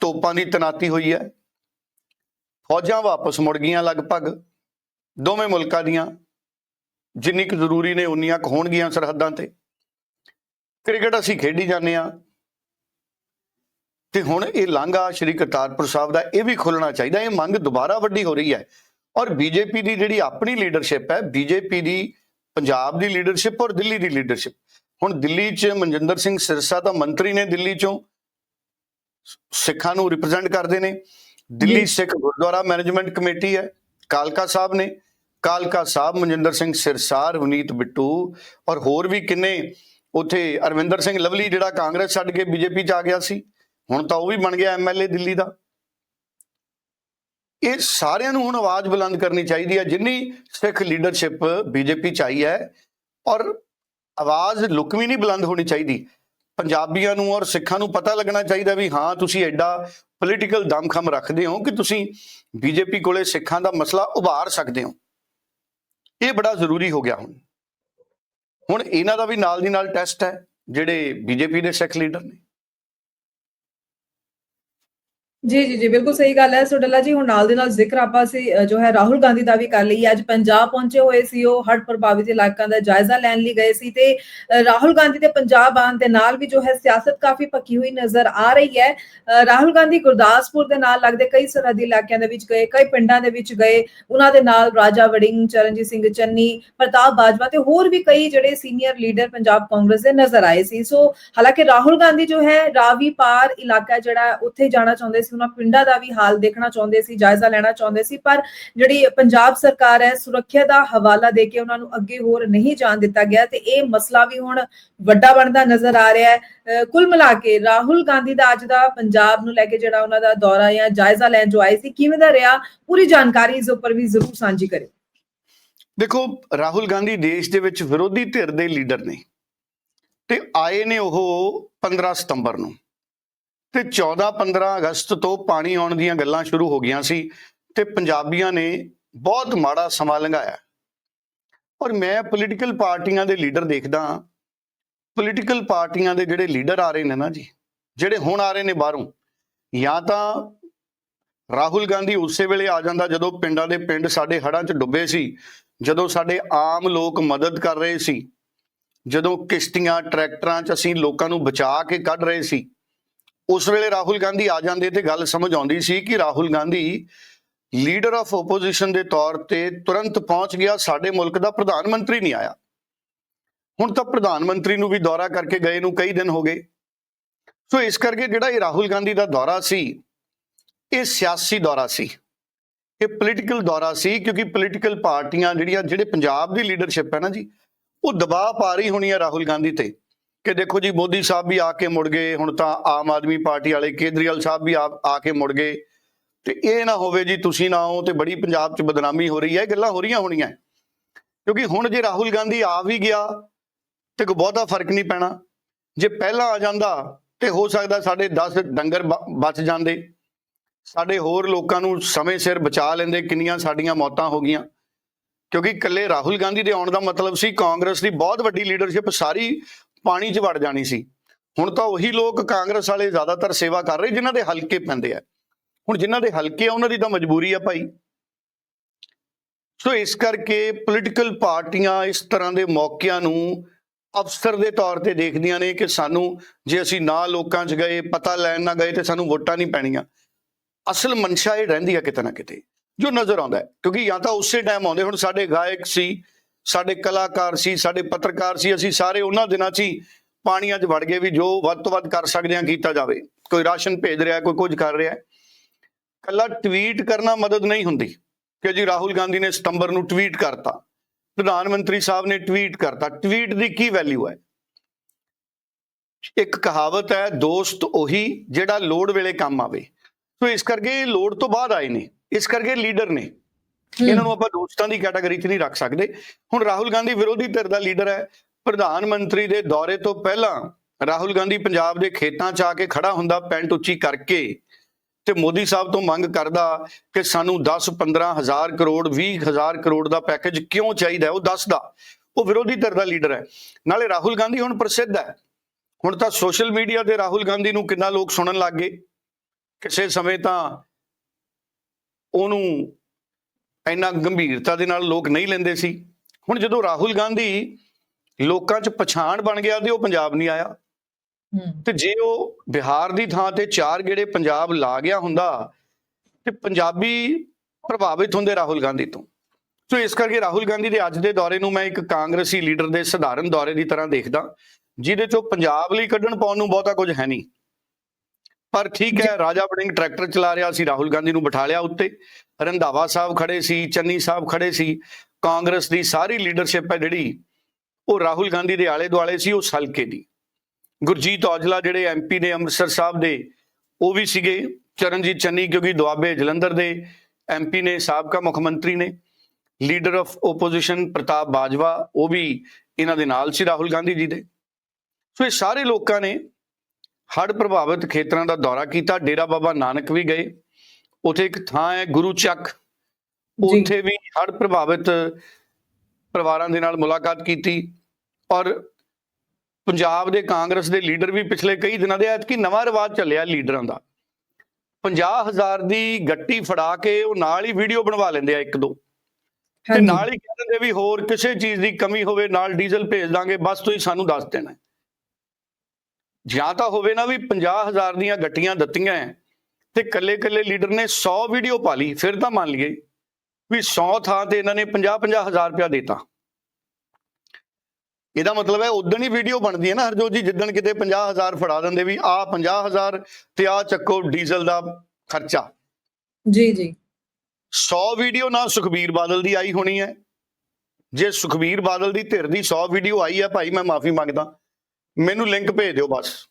ਤੋਪਾਂ ਦੀ ਤਨਾਤੀ ਹੋਈ ਹੈ। ਫੌਜਾਂ ਵਾਪਸ ਮੁੜ ਗਈਆਂ ਲਗਭਗ, ਦੋਵੇਂ ਮੁਲਕਾਂ ਦੀਆਂ, ਜਿੰਨੀ ਕੁ ਜ਼ਰੂਰੀ ਨੇ ਉਨੀਆਂ ਕੁ ਹੋਣਗੀਆਂ ਸਰਹੱਦਾਂ ਤੇ। ਕ੍ਰਿਕਟ ਅਸੀਂ ਖੇਡੀ ਜਾਂਦੇ ਆ ਤੇ ਹੁਣ ਇਹ ਲਾਂਘਾ ਸ਼੍ਰੀ ਕਰਤਾਰਪੁਰ ਸਾਹਿਬ ਦਾ ਇਹ ਵੀ ਖੁੱਲਣਾ ਚਾਹੀਦਾ, ਇਹ ਮੰਗ ਦੁਬਾਰਾ ਵੱਡੀ ਹੋ ਰਹੀ ਹੈ। ਔਰ ਬੀਜੇਪੀ ਦੀ ਜਿਹੜੀ ਆਪਣੀ ਲੀਡਰਸ਼ਿਪ ਹੈ, ਬੀਜੇਪੀ ਦੀ ਪੰਜਾਬ ਦੀ ਲੀਡਰਸ਼ਿਪ ਔਰ ਦਿੱਲੀ ਦੀ ਲੀਡਰਸ਼ਿਪ ਹੁਣ ਦਿੱਲੀ 'ਚ ਮਨਜਿੰਦਰ ਸਿੰਘ ਸਿਰਸਾ ਤਾਂ ਮੰਤਰੀ ਨੇ ਦਿੱਲੀ 'ਚੋਂ। ਸਿੱਖਾਂ ਨੂੰ ਰਿਪਰੈਜ਼ੈਂਟ ਕਰਦੇ ਨੇ। ਦਿੱਲੀ। ਸਿੱਖ ਗੁਰਦੁਆਰਾ ਮੈਨੇਜਮੈਂਟ ਕਮੇਟੀ ਹੈ ਕਾਲਕਾ ਸਾਹਿਬ ਨੇ। ਕਾਲਕਾ ਸਾਹਿਬ ਮਨਜਿੰਦਰ ਸਿੰਘ ਸਿਰਸਾ ਰਵਨੀਤ ਬਿੱਟੂ ਔਰ ਹੋਰ ਵੀ ਕਿੰਨੇ ਉਥੇ ਅਰਵਿੰਦਰ ਸਿੰਘ ਲਵਲੀ ਜਿਹੜਾ ਕਾਂਗਰਸ ਛੱਡ ਕੇ ਬੀਜੇਪੀ ਚ ਆ ਗਿਆ ਸੀ। ਹੁਣ ਤਾਂ ਉਹ ਵੀ ਬਣ ਗਿਆ ਐਮਐਲਏ ਦਿੱਲੀ ਦਾ। ਇਹ ਸਾਰਿਆਂ ਨੂੰ ਹੁਣ ਆਵਾਜ਼ ਬੁਲੰਦ ਕਰਨੀ ਚਾਹੀਦੀ ਹੈ, ਜਿੰਨੀ ਸਿੱਖ ਲੀਡਰਸ਼ਿਪ ਬੀਜੇਪੀ ਚ ਆਈ ਹੈ, ਔਰ ਆਵਾਜ਼ ਲੁਕਵੀਂ ਨਹੀਂ ਬੁਲੰਦ ਹੋਣੀ ਚਾਹੀਦੀ। ਪੰਜਾਬੀਆਂ ਨੂੰ ਔਰ ਸਿੱਖਾਂ ਨੂੰ ਪਤਾ ਲੱਗਣਾ ਚਾਹੀਦਾ ਵੀ ਹਾਂ, ਤੁਸੀਂ ਐਡਾ ਪੋਲੀਟੀਕਲ ਦਮਖਮ ਰੱਖਦੇ ਹੋ ਕਿ ਤੁਸੀਂ ਬੀਜੇਪੀ ਕੋਲੇ ਸਿੱਖਾਂ ਦਾ ਮਸਲਾ ਉਭਾਰ ਸਕਦੇ ਹੋ। ਇਹ ਬੜਾ ਜ਼ਰੂਰੀ ਹੋ ਗਿਆ ਹੁਣ। ਹੁਣ ਇਹਨਾਂ ਦਾ ਵੀ ਨਾਲ ਦੀ ਨਾਲ ਟੈਸਟ ਹੈ, ਜਿਹੜੇ ਬੀਜੇਪੀ ਦੇ ਸਿੱਖ ਲੀਡਰ ਨੇ। ਜੀ ਜੀ ਜੀ, ਬਿਲਕੁਲ ਸਹੀ ਗੱਲ ਹੈ। ਸੋਡਲਾ ਜੀ, ਹੁਣ ਨਾਲ ਦੇ ਨਾਲ ਜ਼ਿਕਰ ਆਪਾਂ ਸੀ ਜੋ ਹੈ ਰਾਹੁਲ ਗਾਂਧੀ ਦਾ ਵੀ ਕਰ ਲਈ ਅੱਜ ਪੰਜਾਬ ਪਹੁੰਚੇ ਹੋਏ ਸੀ ਉਹ, ਹੜ੍ਹ ਪ੍ਰਭਾਵਿਤ ਇਲਾਕਿਆਂ ਦਾ ਜਾਇਜ਼ਾ ਲੈਣ ਲਈ ਗਏ ਸੀ ਤੇ ਰਾਹੁਲ ਗਾਂਧੀ ਦੇ ਪੰਜਾਬ ਆਉਣ ਦੇ ਨਾਲ ਵੀ ਜੋ ਹੈ ਸਿਆਸਤ ਕਾਫੀ ਪੱਕੀ ਹੋਈ ਨਜ਼ਰ ਆ ਰਹੀ ਹੈ। ਰਾਹੁਲ ਗਾਂਧੀ ਗੁਰਦਾਸਪੁਰ ਦੇ ਨਾਲ ਲੱਗਦੇ ਕਈ ਸਰਹੱਦੀ ਇਲਾਕਿਆਂ ਦੇ ਵਿੱਚ ਗਏ, ਕਈ ਪਿੰਡਾਂ ਦੇ ਵਿੱਚ ਗਏ। ਉਹਨਾਂ ਦੇ ਨਾਲ ਰਾਜਾ ਵੜਿੰਗ, ਚਰਨਜੀਤ ਸਿੰਘ ਚੰਨੀ, ਪ੍ਰਤਾਪ ਬਾਜਵਾ ਤੇ ਹੋਰ ਵੀ ਕਈ ਜਿਹੜੇ ਸੀਨੀਅਰ ਲੀਡਰ ਪੰਜਾਬ ਕਾਂਗਰਸ ਦੇ ਨਜ਼ਰ ਆਏ ਸੀ। ਸੋ ਹਾਲਾਂਕਿ ਰਾਹੁਲ ਗਾਂਧੀ ਜੋ ਹੈ ਰਾਵੀ ਪਾਰ ਇਲਾਕਾ ਜਿਹੜਾ, ਉੱਥੇ ਜਾਣਾ ਚਾਹੁੰਦੇ ਸੀ ਉਹਨਾਂ ਪਿੰਡਾਂ ਦਾ ਵੀ ਹਾਲ ਦੇਖਣਾ ਚਾਹੁੰਦੇ ਸੀ, ਜਾਇਜ਼ਾ ਲੈਣਾ ਚਾਹੁੰਦੇ ਸੀ, ਪਰ ਜਿਹੜੀ ਪੰਜਾਬ ਸਰਕਾਰ ਹੈ, ਸੁਰੱਖਿਆ ਦਾ ਹਵਾਲਾ ਦੇ ਕੇ ਉਹਨਾਂ ਨੂੰ ਅੱਗੇ ਹੋਰ ਨਹੀਂ ਜਾਣ ਦਿੱਤਾ ਗਿਆ ਤੇ ਇਹ ਮਸਲਾ ਵੀ ਹੁਣ ਵੱਡਾ ਬਣਦਾ ਨਜ਼ਰ ਆ ਰਿਹਾ ਹੈ। ਕੁੱਲ ਮਿਲਾ ਕੇ ਰਾਹੁਲ ਗਾਂਧੀ ਦਾ ਅੱਜ ਦਾ ਪੰਜਾਬ ਨੂੰ ਲੈ ਕੇ ਜਿਹੜਾ ਉਹਨਾਂ ਦਾ ਦੌਰਾ ਜਾਂ ਜਾਇਜ਼ਾ ਲੈਣ ਜੋ ਆਏ ਸੀ, ਕਿਵੇਂ ਦਾ ਰਿਹਾ? ਪੂਰੀ ਜਾਣਕਾਰੀ ਇਸ ਉੱਪਰ ਵੀ ਜ਼ਰੂਰ ਸਾਂਝੀ ਕਰਿਓ। ਦੇਖੋ, ਰਾਹੁਲ ਗਾਂਧੀ ਦੇਸ਼ ਦੇ ਵਿੱਚ ਵਿਰੋਧੀ ਧਿਰ ਦੇ ਲੀਡਰ ਨੇ ਤੇ ਆਏ ਨੇ ਉਹ 15 ਸਤੰਬਰ ਨੂੰ। ਤੇ 14 15 ਅਗਸਤ ਤੋਂ ਪਾਣੀ ਆਉਣ ਦੀਆਂ ਗੱਲਾਂ ਸ਼ੁਰੂ ਹੋ ਗਈਆਂ ਸੀ ਤੇ ਪੰਜਾਬੀਆਂ ਨੇ ਬਹੁਤ ਮਾੜਾ ਸਮਾਂ ਲੰਘਾਇਆ। ਔਰ ਮੈਂ ਪੋਲੀਟੀਕਲ ਪਾਰਟੀਆਂ ਦੇ ਲੀਡਰ ਦੇਖਦਾ ਪੋਲੀਟੀਕਲ ਪਾਰਟੀਆਂ ਦੇ ਜਿਹੜੇ ਲੀਡਰ ਆ ਰਹੇ ਨੇ ਨਾ ਜੀ, ਜਿਹੜੇ ਹੁਣ ਆ ਰਹੇ ਨੇ ਬਾਹਰੋਂ, ਜਾਂ ਤਾਂ ਰਾਹੁਲ ਗਾਂਧੀ ਉਸੇ ਵੇਲੇ ਆ ਜਾਂਦਾ ਜਦੋਂ ਪਿੰਡਾਂ ਦੇ ਪਿੰਡ ਸਾਡੇ ਹੜ੍ਹਾਂ 'ਚ ਡੁੱਬੇ ਸੀ, ਜਦੋਂ ਸਾਡੇ ਆਮ ਲੋਕ ਮਦਦ ਕਰ ਰਹੇ ਸੀ, ਜਦੋਂ ਕਿਸ਼ਤੀਆਂ, ਟਰੈਕਟਰਾਂ 'ਚ ਅਸੀਂ ਲੋਕਾਂ ਨੂੰ ਬਚਾ ਕੇ ਕੱਢ ਰਹੇ ਸੀ ਉਸ ਵੇਲੇ ਰਾਹੁਲ ਗਾਂਧੀ ਆ ਜਾਂਦੇ ਤੇ ਗੱਲ ਸਮਝ ਆਉਂਦੀ ਸੀ ਕਿ Rahul Gandhi leader of opposition ਦੇ ਤੌਰ ਤੇ ਤੁਰੰਤ ਪਹੁੰਚ ਗਿਆ, ਸਾਡੇ ਮੁਲਕ ਦਾ ਪ੍ਰਧਾਨ ਮੰਤਰੀ ਨਹੀਂ ਆਇਆ। ਹੁਣ ਤਾਂ ਪ੍ਰਧਾਨ ਮੰਤਰੀ ਨੂੰ ਵੀ ਦੌਰਾ ਕਰਕੇ ਗਏ ਨੂੰ ਕਈ ਦਿਨ ਹੋ ਗਏ। ਸੋ ਇਸ ਕਰਕੇ ਜਿਹੜਾ ਇਹ ਰਾਹੁਲ ਗਾਂਧੀ ਦਾ ਦੌਰਾ ਸੀ, ਇਹ ਸਿਆਸੀ ਦੌਰਾ ਸੀ। ਇਹ ਪੋਲੀਟੀਕਲ ਦੌਰਾ ਸੀ ਕਿਉਂਕਿ ਪੋਲੀਟੀਕਲ ਪਾਰਟੀਆਂ ਜਿਹੜੀਆਂ, ਜਿਹੜੇ ਪੰਜਾਬ ਦੀ ਲੀਡਰਸ਼ਿਪ ਹੈ ਨਾ ਜੀ, ਉਹ ਦਬਾਅ ਪਾ ਰਹੀ ਹੋਣੀ ਹੈ ਰਾਹੁਲ ਗਾਂਧੀ ਤੇ। ਕਿ ਦੇਖੋ ਜੀ, ਮੋਦੀ ਸਾਹਿਬ ਵੀ ਆ ਕੇ ਮੁੜ ਗਏ, ਹੁਣ ਤਾਂ ਆਮ ਆਦਮੀ ਪਾਰਟੀ ਵਾਲੇ ਕੇਜਰੀਵਾਲ ਸਾਹਿਬ ਵੀ ਆ ਕੇ ਮੁੜ ਗਏ। ਤੇ ਇਹ ਨਾ ਹੋਵੇ ਜੀ, ਤੁਸੀਂ ਨਾ ਆਓ ਤੇ ਬੜੀ ਪੰਜਾਬ 'ਚ ਬਦਨਾਮੀ ਹੋ ਰਹੀ ਹੈ, ਇਹ ਗੱਲਾਂ ਹੋ ਰਹੀਆਂ ਹੋਣੀਆਂ। ਕਿਉਂਕਿ ਹੁਣ ਜੇ ਰਾਹੁਲ ਗਾਂਧੀ ਆ ਵੀ ਗਿਆ, ਤੇ ਕੋਈ ਬਹੁਤਾ ਫ਼ਰਕ ਨਹੀਂ ਪੈਣਾ। ਜੇ ਪਹਿਲਾਂ ਆ ਜਾਂਦਾ, ਤੇ ਹੋ ਸਕਦਾ ਸਾਡੇ 10 ਡੰਗਰ ਬ- ਬਚ ਜਾਂਦੇ। ਸਾਡੇ ਹੋਰ ਲੋਕਾਂ ਨੂੰ ਸਮੇਂ ਸਿਰ ਬਚਾ ਲੈਂਦੇ, ਕਿੰਨੀਆਂ ਸਾਡੀਆਂ ਮੌਤਾਂ ਹੋ ਗਈਆਂ। ਕਿਉਂਕਿ ਇਕੱਲੇ ਰਾਹੁਲ ਗਾਂਧੀ ਦੇ ਆਉਣ ਦਾ ਮਤਲਬ ਸੀ, ਕਾਂਗਰਸ ਦੀ ਬਹੁਤ ਵੱਡੀ ਲੀਡਰਸ਼ਿਪ ਸਾਰੀ ਪਾਣੀ 'ਚ ਵੜ ਜਾਣੀ ਸੀ। ਹੁਣ ਤਾਂ ਉਹੀ ਲੋਕ ਕਾਂਗਰਸ ਵਾਲੇ ਜ਼ਿਆਦਾਤਰ ਸੇਵਾ ਕਰ ਰਹੇ ਜਿਨ੍ਹਾਂ ਦੇ ਹਲਕੇ ਪੈਂਦੇ ਆ। ਹੁਣ ਜਿਨ੍ਹਾਂ ਦੇ ਹਲਕੇ ਆ, ਉਹਨਾਂ ਦੀ ਤਾਂ ਮਜਬੂਰੀ ਆ ਭਾਈ। ਸੋ ਇਸ ਕਰਕੇ ਪੋਲੀਟੀਕਲ ਪਾਰਟੀਆਂ ਇਸ ਤਰ੍ਹਾਂ ਦੇ ਮੌਕਿਆਂ ਨੂੰ ਅਫਸਰ ਦੇ ਤੌਰ ਤੇ ਦੇਖਦੀਆਂ ਨੇ ਕਿ ਸਾਨੂੰ ਜੇ ਅਸੀਂ ਨਾ ਲੋਕਾਂ 'ਚ ਗਏ, ਪਤਾ ਲੈਣ ਨਾ ਗਏ ਤੇ ਸਾਨੂੰ ਵੋਟਾਂ ਨਹੀਂ ਪੈਣੀਆਂ। ਅਸਲ ਮਨਸ਼ਾ ਇਹ ਰਹਿੰਦੀ ਆ ਕਿਤੇ ਨਾ ਕਿਤੇ, ਜੋ ਨਜ਼ਰ ਆਉਂਦਾ ਕਿਉਂਕਿ ਜਾਂ ਤਾਂ ਉਸੇ ਟਾਈਮ ਆਉਂਦੇ। ਹੁਣ ਸਾਡੇ ਗਾਇਕ ਸੀ ਸਾਡੇ ਕਲਾਕਾਰ ਸੀ, ਸਾਡੇ ਪੱਤਰਕਾਰ ਸੀ, ਅਸੀਂ ਸਾਰੇ ਉਹਨਾਂ ਦਿਨਾਂ 'ਚ ਹੀ ਪਾਣੀਆਂ 'ਚ ਵੜ ਗਏ ਵੀ ਜੋ ਵੱਧ ਤੋਂ ਵੱਧ ਕਰ ਸਕਦੇ ਹਾਂ, ਕੀਤਾ ਜਾਵੇ। ਕੋਈ ਰਾਸ਼ਨ ਭੇਜ ਰਿਹਾ, ਕੋਈ ਕੁਝ ਕਰ ਰਿਹਾ। ਕੱਲਾ ਟਵੀਟ ਕਰਨਾ ਮਦਦ ਨਹੀਂ ਹੁੰਦੀ ਕਿ ਜੀ ਰਾਹੁਲ ਗਾਂਧੀ ਨੇ ਸਤੰਬਰ ਨੂੰ ਟਵੀਟ ਕਰਤਾ। ਪ੍ਰਧਾਨ ਮੰਤਰੀ ਸਾਹਿਬ ਨੇ ਟਵੀਟ ਕਰਤਾ। ਟਵੀਟ ਦੀ ਕੀ ਵੈਲਿਊ ਹੈ? ਇੱਕ ਕਹਾਵਤ ਹੈ, ਦੋਸਤ ਉਹੀ ਜਿਹੜਾ ਲੋੜ ਵੇਲੇ ਕੰਮ ਆਵੇ। ਸੋ ਇਸ ਕਰਕੇ ਲੋੜ ਤੋਂ ਬਾਅਦ ਆਏ ਨੇ, ਇਸ ਕਰਕੇ ਲੀਡਰ ਨੇ। ਇਹਨਾਂ ਨੂੰ ਆਪਾਂ ਦੋਸਤਾਂ ਦੀ ਕੈਟਾਗਰੀ 'ਚ ਨਹੀਂ ਰੱਖ ਸਕਦੇ। ਹੁਣ ਰਾਹੁਲ ਗਾਂਧੀ ਵਿਰੋਧੀ ਧਿਰ ਦਾ ਲੀਡਰ ਹੈ। ਪ੍ਰਧਾਨ ਮੰਤਰੀ ਦੇ ਦੌਰੇ ਤੋਂ ਪਹਿਲਾਂ ਰਾਹੁਲ ਗਾਂਧੀ ਪੰਜਾਬ ਦੇ ਖੇਤਾਂ 'ਚ ਆ ਕੇ ਖੜਾ ਹੁੰਦਾ, ਪੈਂਟ ਉੱਚੀ ਕਰਕੇ। ਤੇ ਮੋਦੀ ਸਾਹਿਬ ਤੋਂ ਮੰਗ ਕਰਦਾ ਕਿ ਸਾਨੂੰ 10 15 ਹਜ਼ਾਰ ਕਰੋੜ 20 ਹਜ਼ਾਰ ਕਰੋੜ ਦਾ ਪੈਕੇਜ ਕਿਉਂ ਚਾਹੀਦਾ ਉਹ ਦੱਸਦਾ ਉਹ ਵਿਰੋਧੀ ਧਿਰ ਦਾ ਲੀਡਰ ਹੈ। ਨਾਲੇ ਰਾਹੁਲ ਗਾਂਧੀ ਹੁਣ ਪ੍ਰਸਿੱਧ ਹੈ। ਹੁਣ ਤਾਂ ਸੋਸ਼ਲ ਮੀਡੀਆ ਤੇ ਰਾਹੁਲ ਗਾਂਧੀ ਨੂੰ ਕਿੰਨਾ ਲੋਕ ਸੁਣਨ ਲੱਗ ਗਏ। ਕਿਸੇ ਸਮੇਂ ਤਾਂ ਉਹਨੂੰ ਇੰਨਾ ਗੰਭੀਰਤਾ ਦੇ ਨਾਲ ਲੋਕ ਨਹੀਂ ਲੈਂਦੇ ਸੀ। ਹੁਣ ਜਦੋਂ ਰਾਹੁਲ ਗਾਂਧੀ ਲੋਕਾਂ 'ਚ ਪਛਾਣ ਬਣ ਗਿਆ ਤੇ ਉਹ ਪੰਜਾਬ ਨਹੀਂ ਆਇਆ। ਤੇ ਜੇ ਉਹ ਬਿਹਾਰ ਦੀ ਥਾਂ ਤੇ ਚਾਰ ਗੇੜੇ ਪੰਜਾਬ ਲਾ ਗਿਆ ਹੁੰਦਾ ਤੇ ਪੰਜਾਬੀ ਪ੍ਰਭਾਵਿਤ ਹੁੰਦੇ ਰਾਹੁਲ ਗਾਂਧੀ ਤੋਂ। ਸੋ ਇਸ ਕਰਕੇ ਰਾਹੁਲ ਗਾਂਧੀ ਦੇ ਅੱਜ ਦੇ ਦੌਰੇ ਨੂੰ ਮੈਂ ਇੱਕ ਕਾਂਗਰਸੀ ਲੀਡਰ ਦੇ ਸਧਾਰਨ ਦੌਰੇ ਦੀ ਤਰ੍ਹਾਂ ਦੇਖਦਾ ਜਿਹਦੇ ਚੋਂ ਪੰਜਾਬ ਲਈ ਕੱਢਣ ਪਾਉਣ ਨੂੰ ਬਹੁਤਾ ਕੁਝ ਹੈ ਨਹੀਂ। ਪਰ ਠੀਕ ਹੈ ਰਾਜਾ ਵੜਿੰਗ ਟਰੈਕਟਰ ਚਲਾ ਰਿਹਾ ਸੀ ਰਾਹੁਲ ਗਾਂਧੀ ਨੂੰ ਬਿਠਾ ਲਿਆ ਉੱਤੇ। ਰੰਧਾਵਾ ਸਾਹਿਬ ਖੜੇ ਸੀ, ਚੰਨੀ ਸਾਹਿਬ ਖੜੇ ਸੀ, ਕਾਂਗਰਸ ਦੀ ਸਾਰੀ ਲੀਡਰਸ਼ਿਪ ਹੈ ਜਿਹੜੀ, ਉਹ ਰਾਹੁਲ ਗਾਂਧੀ ਦੇ ਆਲੇ ਦੁਆਲੇ ਸੀ, ਉਸ ਹਲਕੇ ਦੀ। ਗੁਰਜੀਤ ਔਜਲਾ ਜਿਹੜੇ ਐਮਪੀ ਨੇ, ਅੰਮ੍ਰਿਤਸਰ ਸਾਹਿਬ ਦੇ, ਉਹ ਵੀ ਸੀਗੇ, ਚਰਨਜੀਤ ਚੰਨੀ ਕਿਉਂਕਿ ਦੁਆਬੇ ਜਲੰਧਰ ਦੇ ਐਮਪੀ ਨੇ, ਸਾਬਕਾ ਮੁੱਖ ਮੰਤਰੀ ਨੇ leader of opposition Partap Bajwa, ਉਹ ਵੀ ਇਹਨਾਂ ਦੇ ਨਾਲ ਸੀ, ਰਾਹੁਲ ਗਾਂਧੀ ਜੀ ਦੇ। ਸੋ ਇਹ ਸਾਰੇ ਲੋਕਾਂ ਨੇ ਹੜ੍ਹ ਪ੍ਰਭਾਵਿਤ ਖੇਤਰਾਂ ਦਾ ਦੌਰਾ ਕੀਤਾ, ਡੇਰਾ ਬਾਬਾ ਨਾਨਕ ਵੀ ਗਏ ਉਥੇ ਇੱਕ ਥਾਂ ਹੈ ਗੁਰੂ ਚੱਕ। ਉੱਥੇ ਵੀ ਹੜ੍ਹ ਪ੍ਰਭਾਵਿਤ ਪਰਿਵਾਰਾਂ ਦੇ ਨਾਲ ਮੁਲਾਕਾਤ ਕੀਤੀ ਔਰ ਪੰਜਾਬ ਦੇ ਕਾਂਗਰਸ ਦੇ ਲੀਡਰ ਵੀ ਪਿਛਲੇ ਕਈ ਦਿਨਾਂ ਦੇ ਐਤਕੀ ਨਵਾਂ ਰਿਵਾਜ ਚੱਲਿਆ ਲੀਡਰਾਂ ਦਾ 50000 ਦੀ ਗੱਟੀ ਫੜਾ ਕੇ ਉਹ ਨਾਲ ਹੀ ਵੀਡੀਓ ਬਣਵਾ ਲੈਂਦੇ ਆ ਇੱਕ ਦੋ ਤੇ ਨਾਲ ਹੀ ਕਹਿ ਦਿੰਦੇ ਵੀ ਹੋਰ ਕਿਸੇ ਚੀਜ਼ ਦੀ ਕਮੀ ਹੋਵੇ ਨਾਲ ਡੀਜ਼ਲ ਭੇਜ ਦਾਂਗੇ ਬਸ ਤੁਸੀਂ ਸਾਨੂੰ ਦੱਸ ਦੇਣਾ। ਜਾਂ ਤਾਂ ਹੋਵੇ ਨਾ ਵੀ 50000 ਦੀਆਂ ਗੱਟੀਆਂ ਦਿੱਤੀਆਂ ਹੈ, ਤੇ ਕੱਲੇ ਕੱਲੇ ਲੀਡਰ ਨੇ 100 ਵੀਡੀਓ ਪਾ ਲਈ ਫਿਰ ਤਾਂ ਮੰਨ ਲਈਏ ਵੀ 100 ਥਾਂ ਤੇ ਇਹਨਾਂ ਨੇ 50 50000 ਰੁਪਇਆ ਦਿੱਤਾ। ਇਹਦਾ ਮਤਲਬ ਹੈ ਉਦੋਂ ਹੀ ਵੀਡੀਓ ਬਣਦੀ ਹੈ ਨਾ ਹਰਜੋਤ ਜੀ ਜਿੱਦਣ ਕਿਤੇ 50000 ਫੜਾ ਦਿੰਦੇ ਵੀ ਆ 50000 ਤੇ ਆ ਚੱਕੋ ਡੀਜ਼ਲ ਦਾ ਖਰਚਾ। ਜੀ ਜੀ। 100 ਵੀਡੀਓ ਨਾ ਸੁਖਬੀਰ ਬਾਦਲ ਦੀ ਆਈ ਹੋਣੀ ਹੈ। ਜੇ ਸੁਖਬੀਰ ਬਾਦਲ ਦੀ ਧਿਰ ਦੀ 100 ਵੀਡੀਓ ਆਈ ਹੈ ਭਾਈ ਮੈਂ ਮਾਫੀ ਮੰਗਦਾ। ਮੈਨੂੰ ਲਿੰਕ ਭੇਜ ਦਿਓ ਬਸ।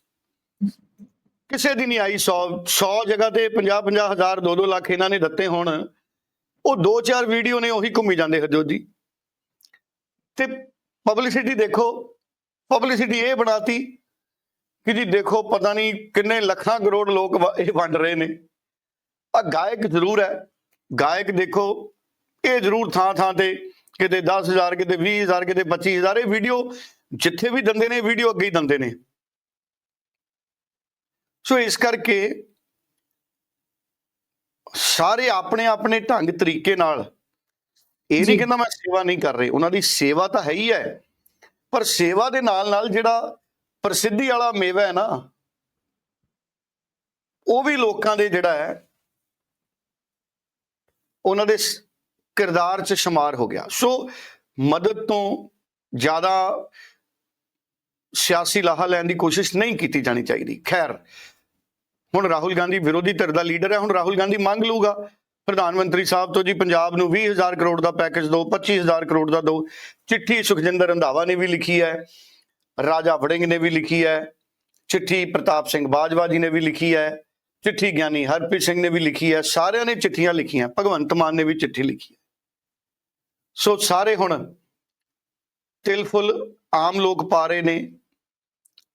ਕਿਸੇ ਦੀ ਨਹੀਂ ਆਈ 100 100 ਜਗ੍ਹਾ ਤੇ 50 50 ਹਜ਼ਾਰ 2 2 ਲੱਖ ਇਹਨਾਂ ਨੇ ਦਿੱਤੇ ਹੋਣ। ਉਹ ਦੋ, ਚਾਰ ਵੀਡੀਓ ਨੇ ਉਹੀ ਘੁੰਮੀ ਜਾਂਦੇ ਹਰਜੋਤ ਜੀ। ਤੇ ਪਬਲਿਸਿਟੀ ਦੇਖੋ ਪਬਲਿਸਿਟੀ ਇਹ ਬਣਾਤੀ ਕਿ ਜੀ ਦੇਖੋ, ਪਤਾ ਨਹੀਂ ਕਿੰਨੇ ਲੱਖਾਂ ਕਰੋੜ ਲੋਕ ਵ- ਇਹ ਵੰਡ ਰਹੇ ਨੇ। ਆ ਗਾਇਕ ਜ਼ਰੂਰ ਹੈ। ਗਾਇਕ ਦੇਖੋ, ਇਹ ਜ਼ਰੂਰ ਥਾਂ ਥਾਂ ਤੇ ਕਿਤੇ 10000 ਕਿਤੇ 20000 ਕਿਤੇ 25000 ਇਹ ਵੀਡੀਓ ਜਿੱਥੇ ਵੀ ਦਿੰਦੇ ਨੇ, ਵੀਡੀਓ ਅੱਗੇ ਹੀ ਦਿੰਦੇ ਨੇ। ਸੋ ਇਸ ਕਰਕੇ ਸਾਰੇ ਆਪਣੇ ਆਪਣੇ ਢੰਗ ਤਰੀਕੇ ਨਾਲ ਇਹ। ਨਹੀਂ ਕਹਿੰਦਾ ਮੈਂ ਸੇਵਾ ਨਹੀਂ ਕਰ ਰਹੀ ਉਹਨਾਂ ਦੀ ਸੇਵਾ ਤਾਂ ਹੈ ਹੀ ਹੈ ਪਰ ਸੇਵਾ ਦੇ ਨਾਲ ਨਾਲ ਜਿਹੜਾ ਪ੍ਰਸਿੱਧੀ ਵਾਲਾ ਮੇਵਾ ਹੈ ਨਾ ਉਹ ਵੀ ਲੋਕਾਂ ਦੇ ਜਿਹੜਾ ਹੈ ਉਹਨਾਂ ਦੇ ਕਿਰਦਾਰ 'ਚ ਸ਼ਮਾਰ ਹੋ ਗਿਆ ਸੋ ਮਦਦ ਤੋਂ ਜ਼ਿਆਦਾ ਸਿਆਸੀ ਲਾਹਾ ਲੈਣ ਦੀ ਕੋਸ਼ਿਸ਼ ਨਹੀਂ ਕੀਤੀ ਜਾਣੀ ਚਾਹੀਦੀ ਖੈਰ ਹੁਣ ਰਾਹੁਲ ਗਾਂਧੀ ਵਿਰੋਧੀ ਧਿਰ ਦਾ ਲੀਡਰ ਹੈ, ਹੁਣ ਰਾਹੁਲ ਗਾਂਧੀ ਮੰਗ ਲੂਗਾ ਪ੍ਰਧਾਨ ਮੰਤਰੀ ਸਾਹਿਬ ਤੋਂ ਜੀ ਪੰਜਾਬ ਨੂੰ 20000 ਕਰੋੜ ਦਾ ਪੈਕੇਜ ਦਿਓ 25000 ਕਰੋੜ ਦਾ ਦਿਓ ਚਿੱਠੀ ਸੁਖਜਿੰਦਰ ਰੰਧਾਵਾ ਨੇ ਵੀ ਲਿਖੀ ਹੈ, ਰਾਜਾ ਵੜਿੰਗ ਨੇ ਵੀ ਲਿਖੀ ਹੈ, ਚਿੱਠੀ ਪ੍ਰਤਾਪ ਸਿੰਘ ਬਾਜਵਾ ਜੀ ਨੇ ਵੀ ਲਿਖੀ ਹੈ, ਚਿੱਠੀ ਗਿਆਨੀ ਹਰਪ੍ਰੀਤ ਸਿੰਘ ਨੇ ਵੀ ਲਿਖੀ ਹੈ, ਸਾਰਿਆਂ ਨੇ ਚਿੱਠੀਆਂ ਲਿਖੀਆਂ, ਭਗਵੰਤ ਮਾਨ ਨੇ ਵੀ ਚਿੱਠੀ ਲਿਖੀ ਹੈ। ਸੋ ਸਾਰੇ ਹੁਣ ਤਿਲ ਫੁੱਲ ਆਮ ਲੋਕ ਪਾ ਰਹੇ ਨੇ,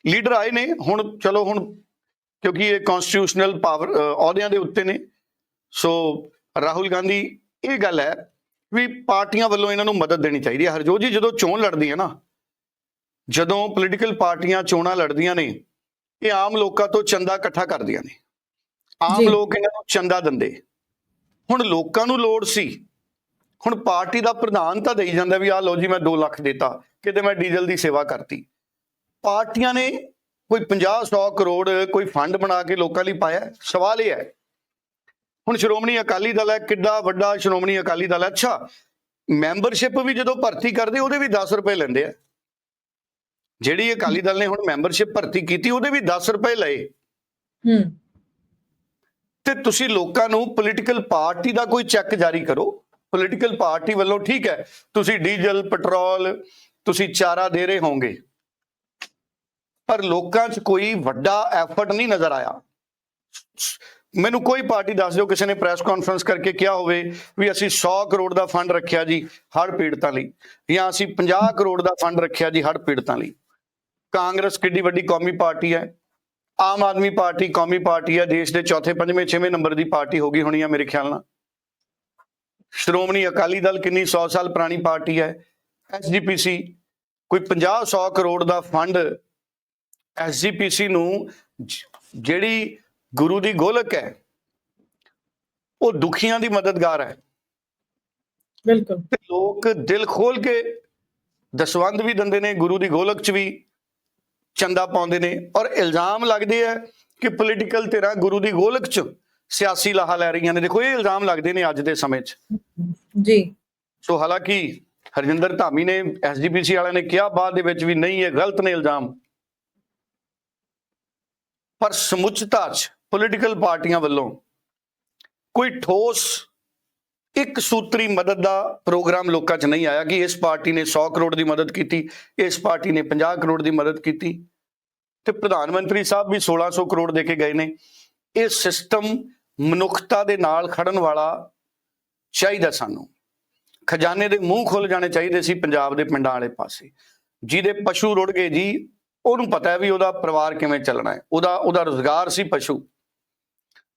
ਲੀਡਰ ਆਏ ਨੇ, ਹੁਣ ਚਲੋ ਹੁਣ ਕਿਉਂਕਿ ਇਹ ਕਨਸਟੀਟਿਊਸ਼ਨਲ ਪਾਵਰ ਅਹੁਦਿਆਂ ਦੇ ਉੱਤੇ ਨੇ। ਸੋ ਰਾਹੁਲ ਗਾਂਧੀ ਇਹ ਗੱਲ ਹੈ ਵੀ ਪਾਰਟੀਆਂ ਵੱਲੋਂ ਇਹਨਾਂ ਨੂੰ ਮਦਦ ਦੇਣੀ ਚਾਹੀਦੀ ਹੈ। ਹਰਜੋਤ ਜੀ ਜਦੋਂ ਚੋਣ ਲੜਦੀ ਹੈ ਨਾ ਜਦੋਂ ਪੋਲੀਟੀਕਲ ਪਾਰਟੀਆਂ ਚੋਣਾਂ ਲੜਦੀਆਂ ਨੇ ਇਹ ਆਮ ਲੋਕਾਂ ਤੋਂ ਚੰਦਾ ਇਕੱਠਾ ਕਰਦੀਆਂ ਨੇ। ਆਮ। ਲੋਕ ਇਹਨਾਂ ਨੂੰ ਚੰਦਾ ਦਿੰਦੇ। ਹੁਣ ਲੋਕਾਂ ਨੂੰ ਲੋੜ ਸੀ। ਹੁਣ ਪਾਰਟੀ ਦਾ ਪ੍ਰਧਾਨ ਤਾਂ ਦੇਈ ਜਾਂਦਾ ਵੀ ਆਹ ਲਓ ਜੀ ਮੈਂ 2 ਲੱਖ ਦਿੱਤਾ ਕਿਤੇ ਮੈਂ ਡੀਜ਼ਲ ਦੀ ਸੇਵਾ ਕਰਤੀ। ਪਾਰਟੀਆਂ ਨੇ ਕੋਈ 50 100 ਕਰੋੜ ਕੋਈ ਫੰਡ ਬਣਾ ਕੇ ਲੋਕਾਂ ਲਈ ਪਾਇਆ? ਸਵਾਲ ਇਹ ਹੈ। ਹੁਣ ਸ਼੍ਰੋਮਣੀ ਅਕਾਲੀ ਦਲ ਹੈ ਕਿੱਡਾ ਵੱਡਾ ਸ਼੍ਰੋਮਣੀ ਅਕਾਲੀ ਦਲ ਹੈ। ਅੱਛਾ ਮੈਂਬਰਸ਼ਿਪ ਵੀ ਜਦੋਂ ਭਰਤੀ ਕਰਦੇ ਉਹਦੇ ਵੀ 10 ਰੁਪਏ ਲੈਂਦੇ ਆ। ਜਿਹੜੀ ਅਕਾਲੀ ਦਲ ਨੇ ਹੁਣ ਮੈਂਬਰਸ਼ਿਪ ਭਰਤੀ ਕੀਤੀ ਉਹਦੇ ਵੀ 10 ਰੁਪਏ ਲਏ। ਹੂੰ। ਤੇ ਤੁਸੀਂ ਲੋਕਾਂ ਨੂੰ ਪੋਲੀਟੀਕਲ ਪਾਰਟੀ ਦਾ ਕੋਈ ਚੈੱਕ ਜਾਰੀ ਕਰੋ। ਪੋਲੀਟੀਕਲ ਪਾਰਟੀ ਵੱਲੋਂ ਠੀਕ ਹੈ ਤੁਸੀਂ ਡੀਜ਼ਲ ਪੈਟਰੋਲ ਤੁਸੀਂ ਚਾਰਾ ਦੇ ਰਹੇ ਹੋਵੋਗੇ। ਪਰ ਲੋਕਾਂ 'ਚ ਕੋਈ ਵੱਡਾ ਐਫਰਟ ਨਹੀਂ ਨਜ਼ਰ ਆਇਆ। ਮੈਨੂੰ ਕੋਈ ਪਾਰਟੀ ਦੱਸ ਦਿਓ, ਕਿਸੇ ਨੇ ਪ੍ਰੈਸ ਕਾਨਫਰੰਸ ਕਰਕੇ ਕਿਹਾ ਹੋਵੇ ਵੀ ਅਸੀਂ 100 ਕਰੋੜ ਦਾ ਫੰਡ ਰੱਖਿਆ ਜੀ ਹੜ੍ਹ ਪੀੜਤਾਂ ਲਈ ਜਾਂ ਅਸੀਂ 50 ਕਰੋੜ ਦਾ ਫੰਡ ਰੱਖਿਆ ਜੀ ਹੜ੍ਹ ਪੀੜਤਾਂ ਲਈ। ਕਾਂਗਰਸ ਕਿੱਡੀ ਵੱਡੀ ਕੌਮੀ ਪਾਰਟੀ ਹੈ, ਆਮ ਆਦਮੀ ਪਾਰਟੀ ਕੌਮੀ ਪਾਰਟੀ ਹੈ, ਦੇਸ਼ ਦੇ ਚੌਥੇ, ਪੰਜਵੇਂ, ਛੇਵੇਂ ਨੰਬਰ ਦੀ ਪਾਰਟੀ ਹੋ ਗਈ ਹੋਣੀ ਆ ਮੇਰੇ ਖਿਆਲ ਨਾਲ। ਸ਼੍ਰੋਮਣੀ ਅਕਾਲੀ ਦਲ ਕਿੰਨੀ 100 ਸਾਲ ਪੁਰਾਣੀ ਪਾਰਟੀ ਹੈ ਐਸਜੀਪੀਸੀ ਕੋਈ 50 100 ਕਰੋੜ ਦਾ ਫੰਡ ਐਸਜੀਪੀਸੀ ਨੂੰ ਜਿਹੜੀ ਗੁਰੂ ਦੀ ਗੋਲਕ ਹੈ ਉਹ ਦੁਖੀਆਂ ਦੀ ਮਦਦਗਾਰ ਹੈ। ਬਿਲਕੁਲ। ਤੇ ਲੋਕ ਦਿਲ ਖੋਲ ਕੇ ਦਸਵੰਦ ਵੀ ਦਿੰਦੇ ਨੇ ਗੁਰੂ ਦੀ ਗੋਲਕ 'ਚ ਵੀ ਚੰਦਾ ਪਾਉਂਦੇ ਨੇ ਔਰ ਇਲਜ਼ਾਮ ਲੱਗਦੇ ਆ ਕਿ ਪੋਲੀਟੀਕਲ ਧਿਰਾਂ ਗੁਰੂ ਦੀ ਗੋਲਕ 'ਚ ਸਿਆਸੀ ਲਾਹਾ ਲੈ ਰਹੀਆਂ ਨੇ। ਦੇਖੋ ਇਹ ਇਲਜ਼ਾਮ ਲੱਗਦੇ ਨੇ ਅੱਜ ਦੇ ਸਮੇਂ 'ਚ। ਜੀ। ਸੋ ਹਾਲਾਂਕਿ ਹਰਜਿੰਦਰ ਧਾਮੀ ਨੇ ਐਸਜੀਪੀਸੀ ਵਾਲਿਆਂ ਨੇ ਕਿਹਾ ਬਾਅਦ ਦੇ ਵਿੱਚ ਵੀ ਨਹੀਂ ਇਹ ਗਲਤ ਨੇ ਇਲਜ਼ਾਮ। ਪਰ ਸਮੁੱਚਤਾ 'ਚ ਪੋਲੀਟੀਕਲ ਪਾਰਟੀਆਂ ਵੱਲੋਂ ਕੋਈ ਠੋਸ ਇੱਕ ਸੂਤਰੀ ਮਦਦ ਦਾ ਪ੍ਰੋਗਰਾਮ ਲੋਕਾਂ 'ਚ ਨਹੀਂ ਆਇਆ ਕਿ ਇਸ ਪਾਰਟੀ ਨੇ 100 ਕਰੋੜ ਦੀ ਮਦਦ ਕੀਤੀ, ਇਸ ਪਾਰਟੀ ਨੇ 50 ਕਰੋੜ ਦੀ ਮਦਦ ਕੀਤੀ ਤੇ ਪ੍ਰਧਾਨ ਮੰਤਰੀ ਸਾਹਿਬ ਵੀ 1600 ਕਰੋੜ ਦੇ ਕੇ ਗਏ ਨੇ। ਇਹ ਸਿਸਟਮ ਮਨੁੱਖਤਾ ਦੇ ਨਾਲ ਖੜਨ ਵਾਲਾ ਚਾਹੀਦਾ ਸਾਨੂੰ। ਖਜ਼ਾਨੇ ਦੇ ਮੂੰਹ ਖੁੱਲ ਜਾਣੇ ਚਾਹੀਦੇ ਸੀ ਪੰਜਾਬ ਦੇ ਪਿੰਡਾਂ ਵਾਲੇ ਪਾਸੇ। ਜਿਹਦੇ ਪਸ਼ੂ ਰੁੜ ਗਏ ਜੀ ਉਹਨੂੰ ਪਤਾ ਹੈ ਵੀ ਉਹਦਾ ਪਰਿਵਾਰ ਕਿਵੇਂ ਚੱਲਣਾ ਹੈ। ਉਹਦਾ ਉਹਦਾ ਰੋਜ਼ਗਾਰ ਸੀ ਪਸ਼ੂ।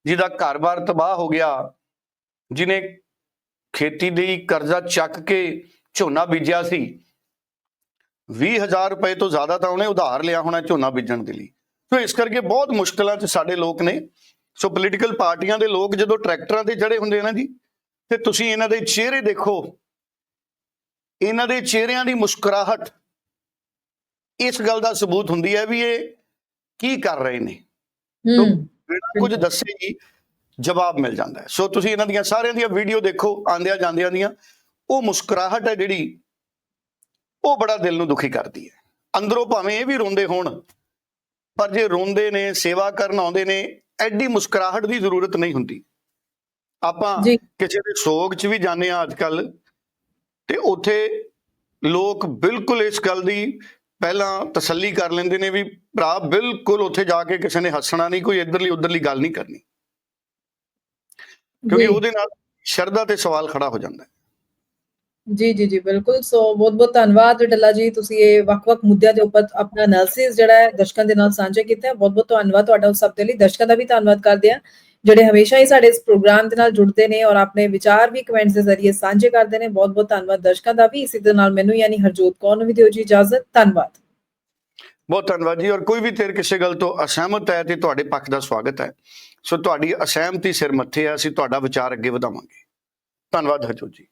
ਜਿਹਦਾ ਘਰ-ਬਾਰ ਤਬਾਹ ਹੋ ਗਿਆ ਜਿਨੇ ਖੇਤੀ ਦੀ ਕਰਜ਼ਾ ਚੱਕ ਕੇ ਝੋਨਾ ਬੀਜਿਆ ਸੀ 20000 ਰੁਪਏ ਤੋਂ ਜ਼ਿਆਦਾ ਤਾਂ ਉਹਨੇ ਉਧਾਰ ਲਿਆ ਹੋਣਾ ਝੋਨਾ ਬੀਜਣ ਦੇ ਲਈ। ਸੋ ਇਸ ਕਰਕੇ ਬਹੁਤ ਮੁਸ਼ਕਲਾਂ 'ਚ ਸਾਡੇ ਲੋਕ ਨੇ। ਸੋ ਪੋਲੀਟੀਕਲ ਪਾਰਟੀਆਂ ਦੇ ਲੋਕ ਜਦੋਂ ਟਰੈਕਟਰਾਂ ਤੇ ਚੜੇ ਹੁੰਦੇ ਆ ਨਾ ਜੀ, ਤੇ ਤੁਸੀਂ ਇਹਨਾਂ ਦੇ ਚਿਹਰੇ ਦੇਖੋ। ਇਹਨਾਂ ਦੇ ਚਿਹਰਿਆਂ ਦੀ ਮੁਸਕਰਾਹਟ ਇਸ ਗੱਲ ਦਾ ਸਬੂਤ ਹੁੰਦੀ ਹੈ ਵੀ ਇਹ ਕੀ ਕਰ ਰਹੇ ਨੇ। ਹੂੰ। ਬਿਨਾਂ ਕੁਝ ਦੱਸੇ ਹੀ ਜਵਾਬ ਮਿਲ ਜਾਂਦਾ ਹੈ। ਸੋ ਤੁਸੀਂ ਇਹਨਾਂ ਦੀਆਂ ਸਾਰਿਆਂ ਦੀਆਂ ਵੀਡੀਓ ਦੇਖੋ ਆਂਦਿਆਂ ਜਾਂਦਿਆਂ ਦੀਆਂ ਉਹ ਮੁਸਕਰਾਹਟ ਹੈ ਜਿਹੜੀ ਉਹ ਬੜਾ ਦਿਲ ਨੂੰ ਦੁਖੀ ਕਰਦੀ ਹੈ। ਅੰਦਰੋਂ ਭਾਵੇਂ ਇਹ ਵੀ ਰੋਂਦੇ ਹੋਣ ਪਰ ਜੇ ਰੋਂਦੇ ਨੇ ਸੇਵਾ ਕਰਨ ਆਉਂਦੇ ਨੇ ਐਡੀ ਮੁਸਕਰਾਹਟ ਦੀ ਜ਼ਰੂਰਤ ਨਹੀਂ ਹੁੰਦੀ। ਆਪਾਂ ਕਿਸੇ ਦੇ ਸੋਗ 'ਚ ਵੀ ਜਾਂਦੇ ਆ ਅੱਜ ਕੱਲ ਤੇ ਉੱਥੇ ਲੋਕ ਬਿਲਕੁਲ ਇਸ ਗੱਲ ਦੀ ਪਹਿਲਾਂ ਤਸੱਲੀ ਕਰ ਲੈਂਦੇ ਨੇ ਵੀ ਭਰਾ ਬਿਲਕੁਲ ਉੱਥੇ ਜਾ ਕੇ ਕਿਸੇ ਨੇ ਹੱਸਣਾ ਨਹੀਂ ਕੋਈ ਇਧਰਲੀ ਉਧਰਲੀ ਗੱਲ ਨਹੀਂ ਕਰਨੀ। ਕਿਉਂਕਿ। ਉਹਦੇ ਨਾਲ ਸ਼ਰਧਾ ਤੇ ਸਵਾਲ ਖੜਾ ਹੋ ਜਾਂਦਾ ਹੈ। ਜੀ ਜੀ ਜੀ ਬਿਲਕੁਲ। ਸੋ ਬਹੁਤ ਬਹੁਤ ਧੰਨਵਾਦ ਡੱਲਾ ਜੀ ਤੁਸੀਂ ਇਹ ਵੱਖ-ਵੱਖ ਮੁੱਦਿਆਂ ਦੇ ਉੱਪਰ ਆਪਣਾ ਐਨਾਲਿਸਿਸ ਜਿਹੜਾ ਹੈ ਦਰਸ਼ਕਾਂ ਦੇ ਨਾਲ ਸਾਂਝਾ ਕੀਤਾ ਹੈ। ਬਹੁਤ ਬਹੁਤ ਧੰਨਵਾਦ ਤੁਹਾਡਾ ਉਸ ਸਭ ਦੇ ਲਈ। ਦਰਸ਼ਕਾਂ ਦਾ ਵੀ ਧੰਨਵਾਦ ਕਰਦੇ ਹਾਂ। ਜਿਹੜੇ ਹਮੇਸ਼ਾ ਹੀ ਸਾਡੇ ਇਸ ਪ੍ਰੋਗਰਾਮ ਦੇ ਨਾਲ ਜੁੜਦੇ ਨੇ ਔਰ ਆਪਣੇ ਵਿਚਾਰ ਵੀ ਕਮੈਂਟਸ ਦੇ ਜ਼ਰੀਏ ਸਾਂਝੇ ਕਰਦੇ ਨੇ, ਬਹੁਤ ਬਹੁਤ ਧੰਨਵਾਦ ਦਰਸ਼ਕਾਂ ਦਾ ਵੀ। ਇਸੇ ਦੇ ਨਾਲ ਮੈਨੂੰ ਯਾਨੀ ਹਰਜੋਤ ਕੌਰ ਨੂੰ ਵੀ ਦਿਓ ਜੀ ਇਜਾਜ਼ਤ। ਧੰਨਵਾਦ। ਬਹੁਤ ਧੰਨਵਾਦ ਜੀ। ਔਰ ਕੋਈ ਵੀ ਤੇਰ ਕਿਸੇ ਗੱਲ ਤੋਂ ਅਸਹਿਮਤ ਹੈ ਤੇ ਤੁਹਾਡੇ ਪੱਖ ਦਾ ਸਵਾਗਤ ਹੈ। ਸੋ ਤੁਹਾਡੀ ਅਸਹਿਮਤੀ ਸਿਰ ਮੱਥੇ ਹੈ, ਅਸੀਂ ਤੁਹਾਡਾ ਵਿਚਾਰ ਅੱਗੇ ਵਧਾਵਾਂਗੇ। ਧੰਨਵਾਦ ਹਰਜੋਤ ਜੀ।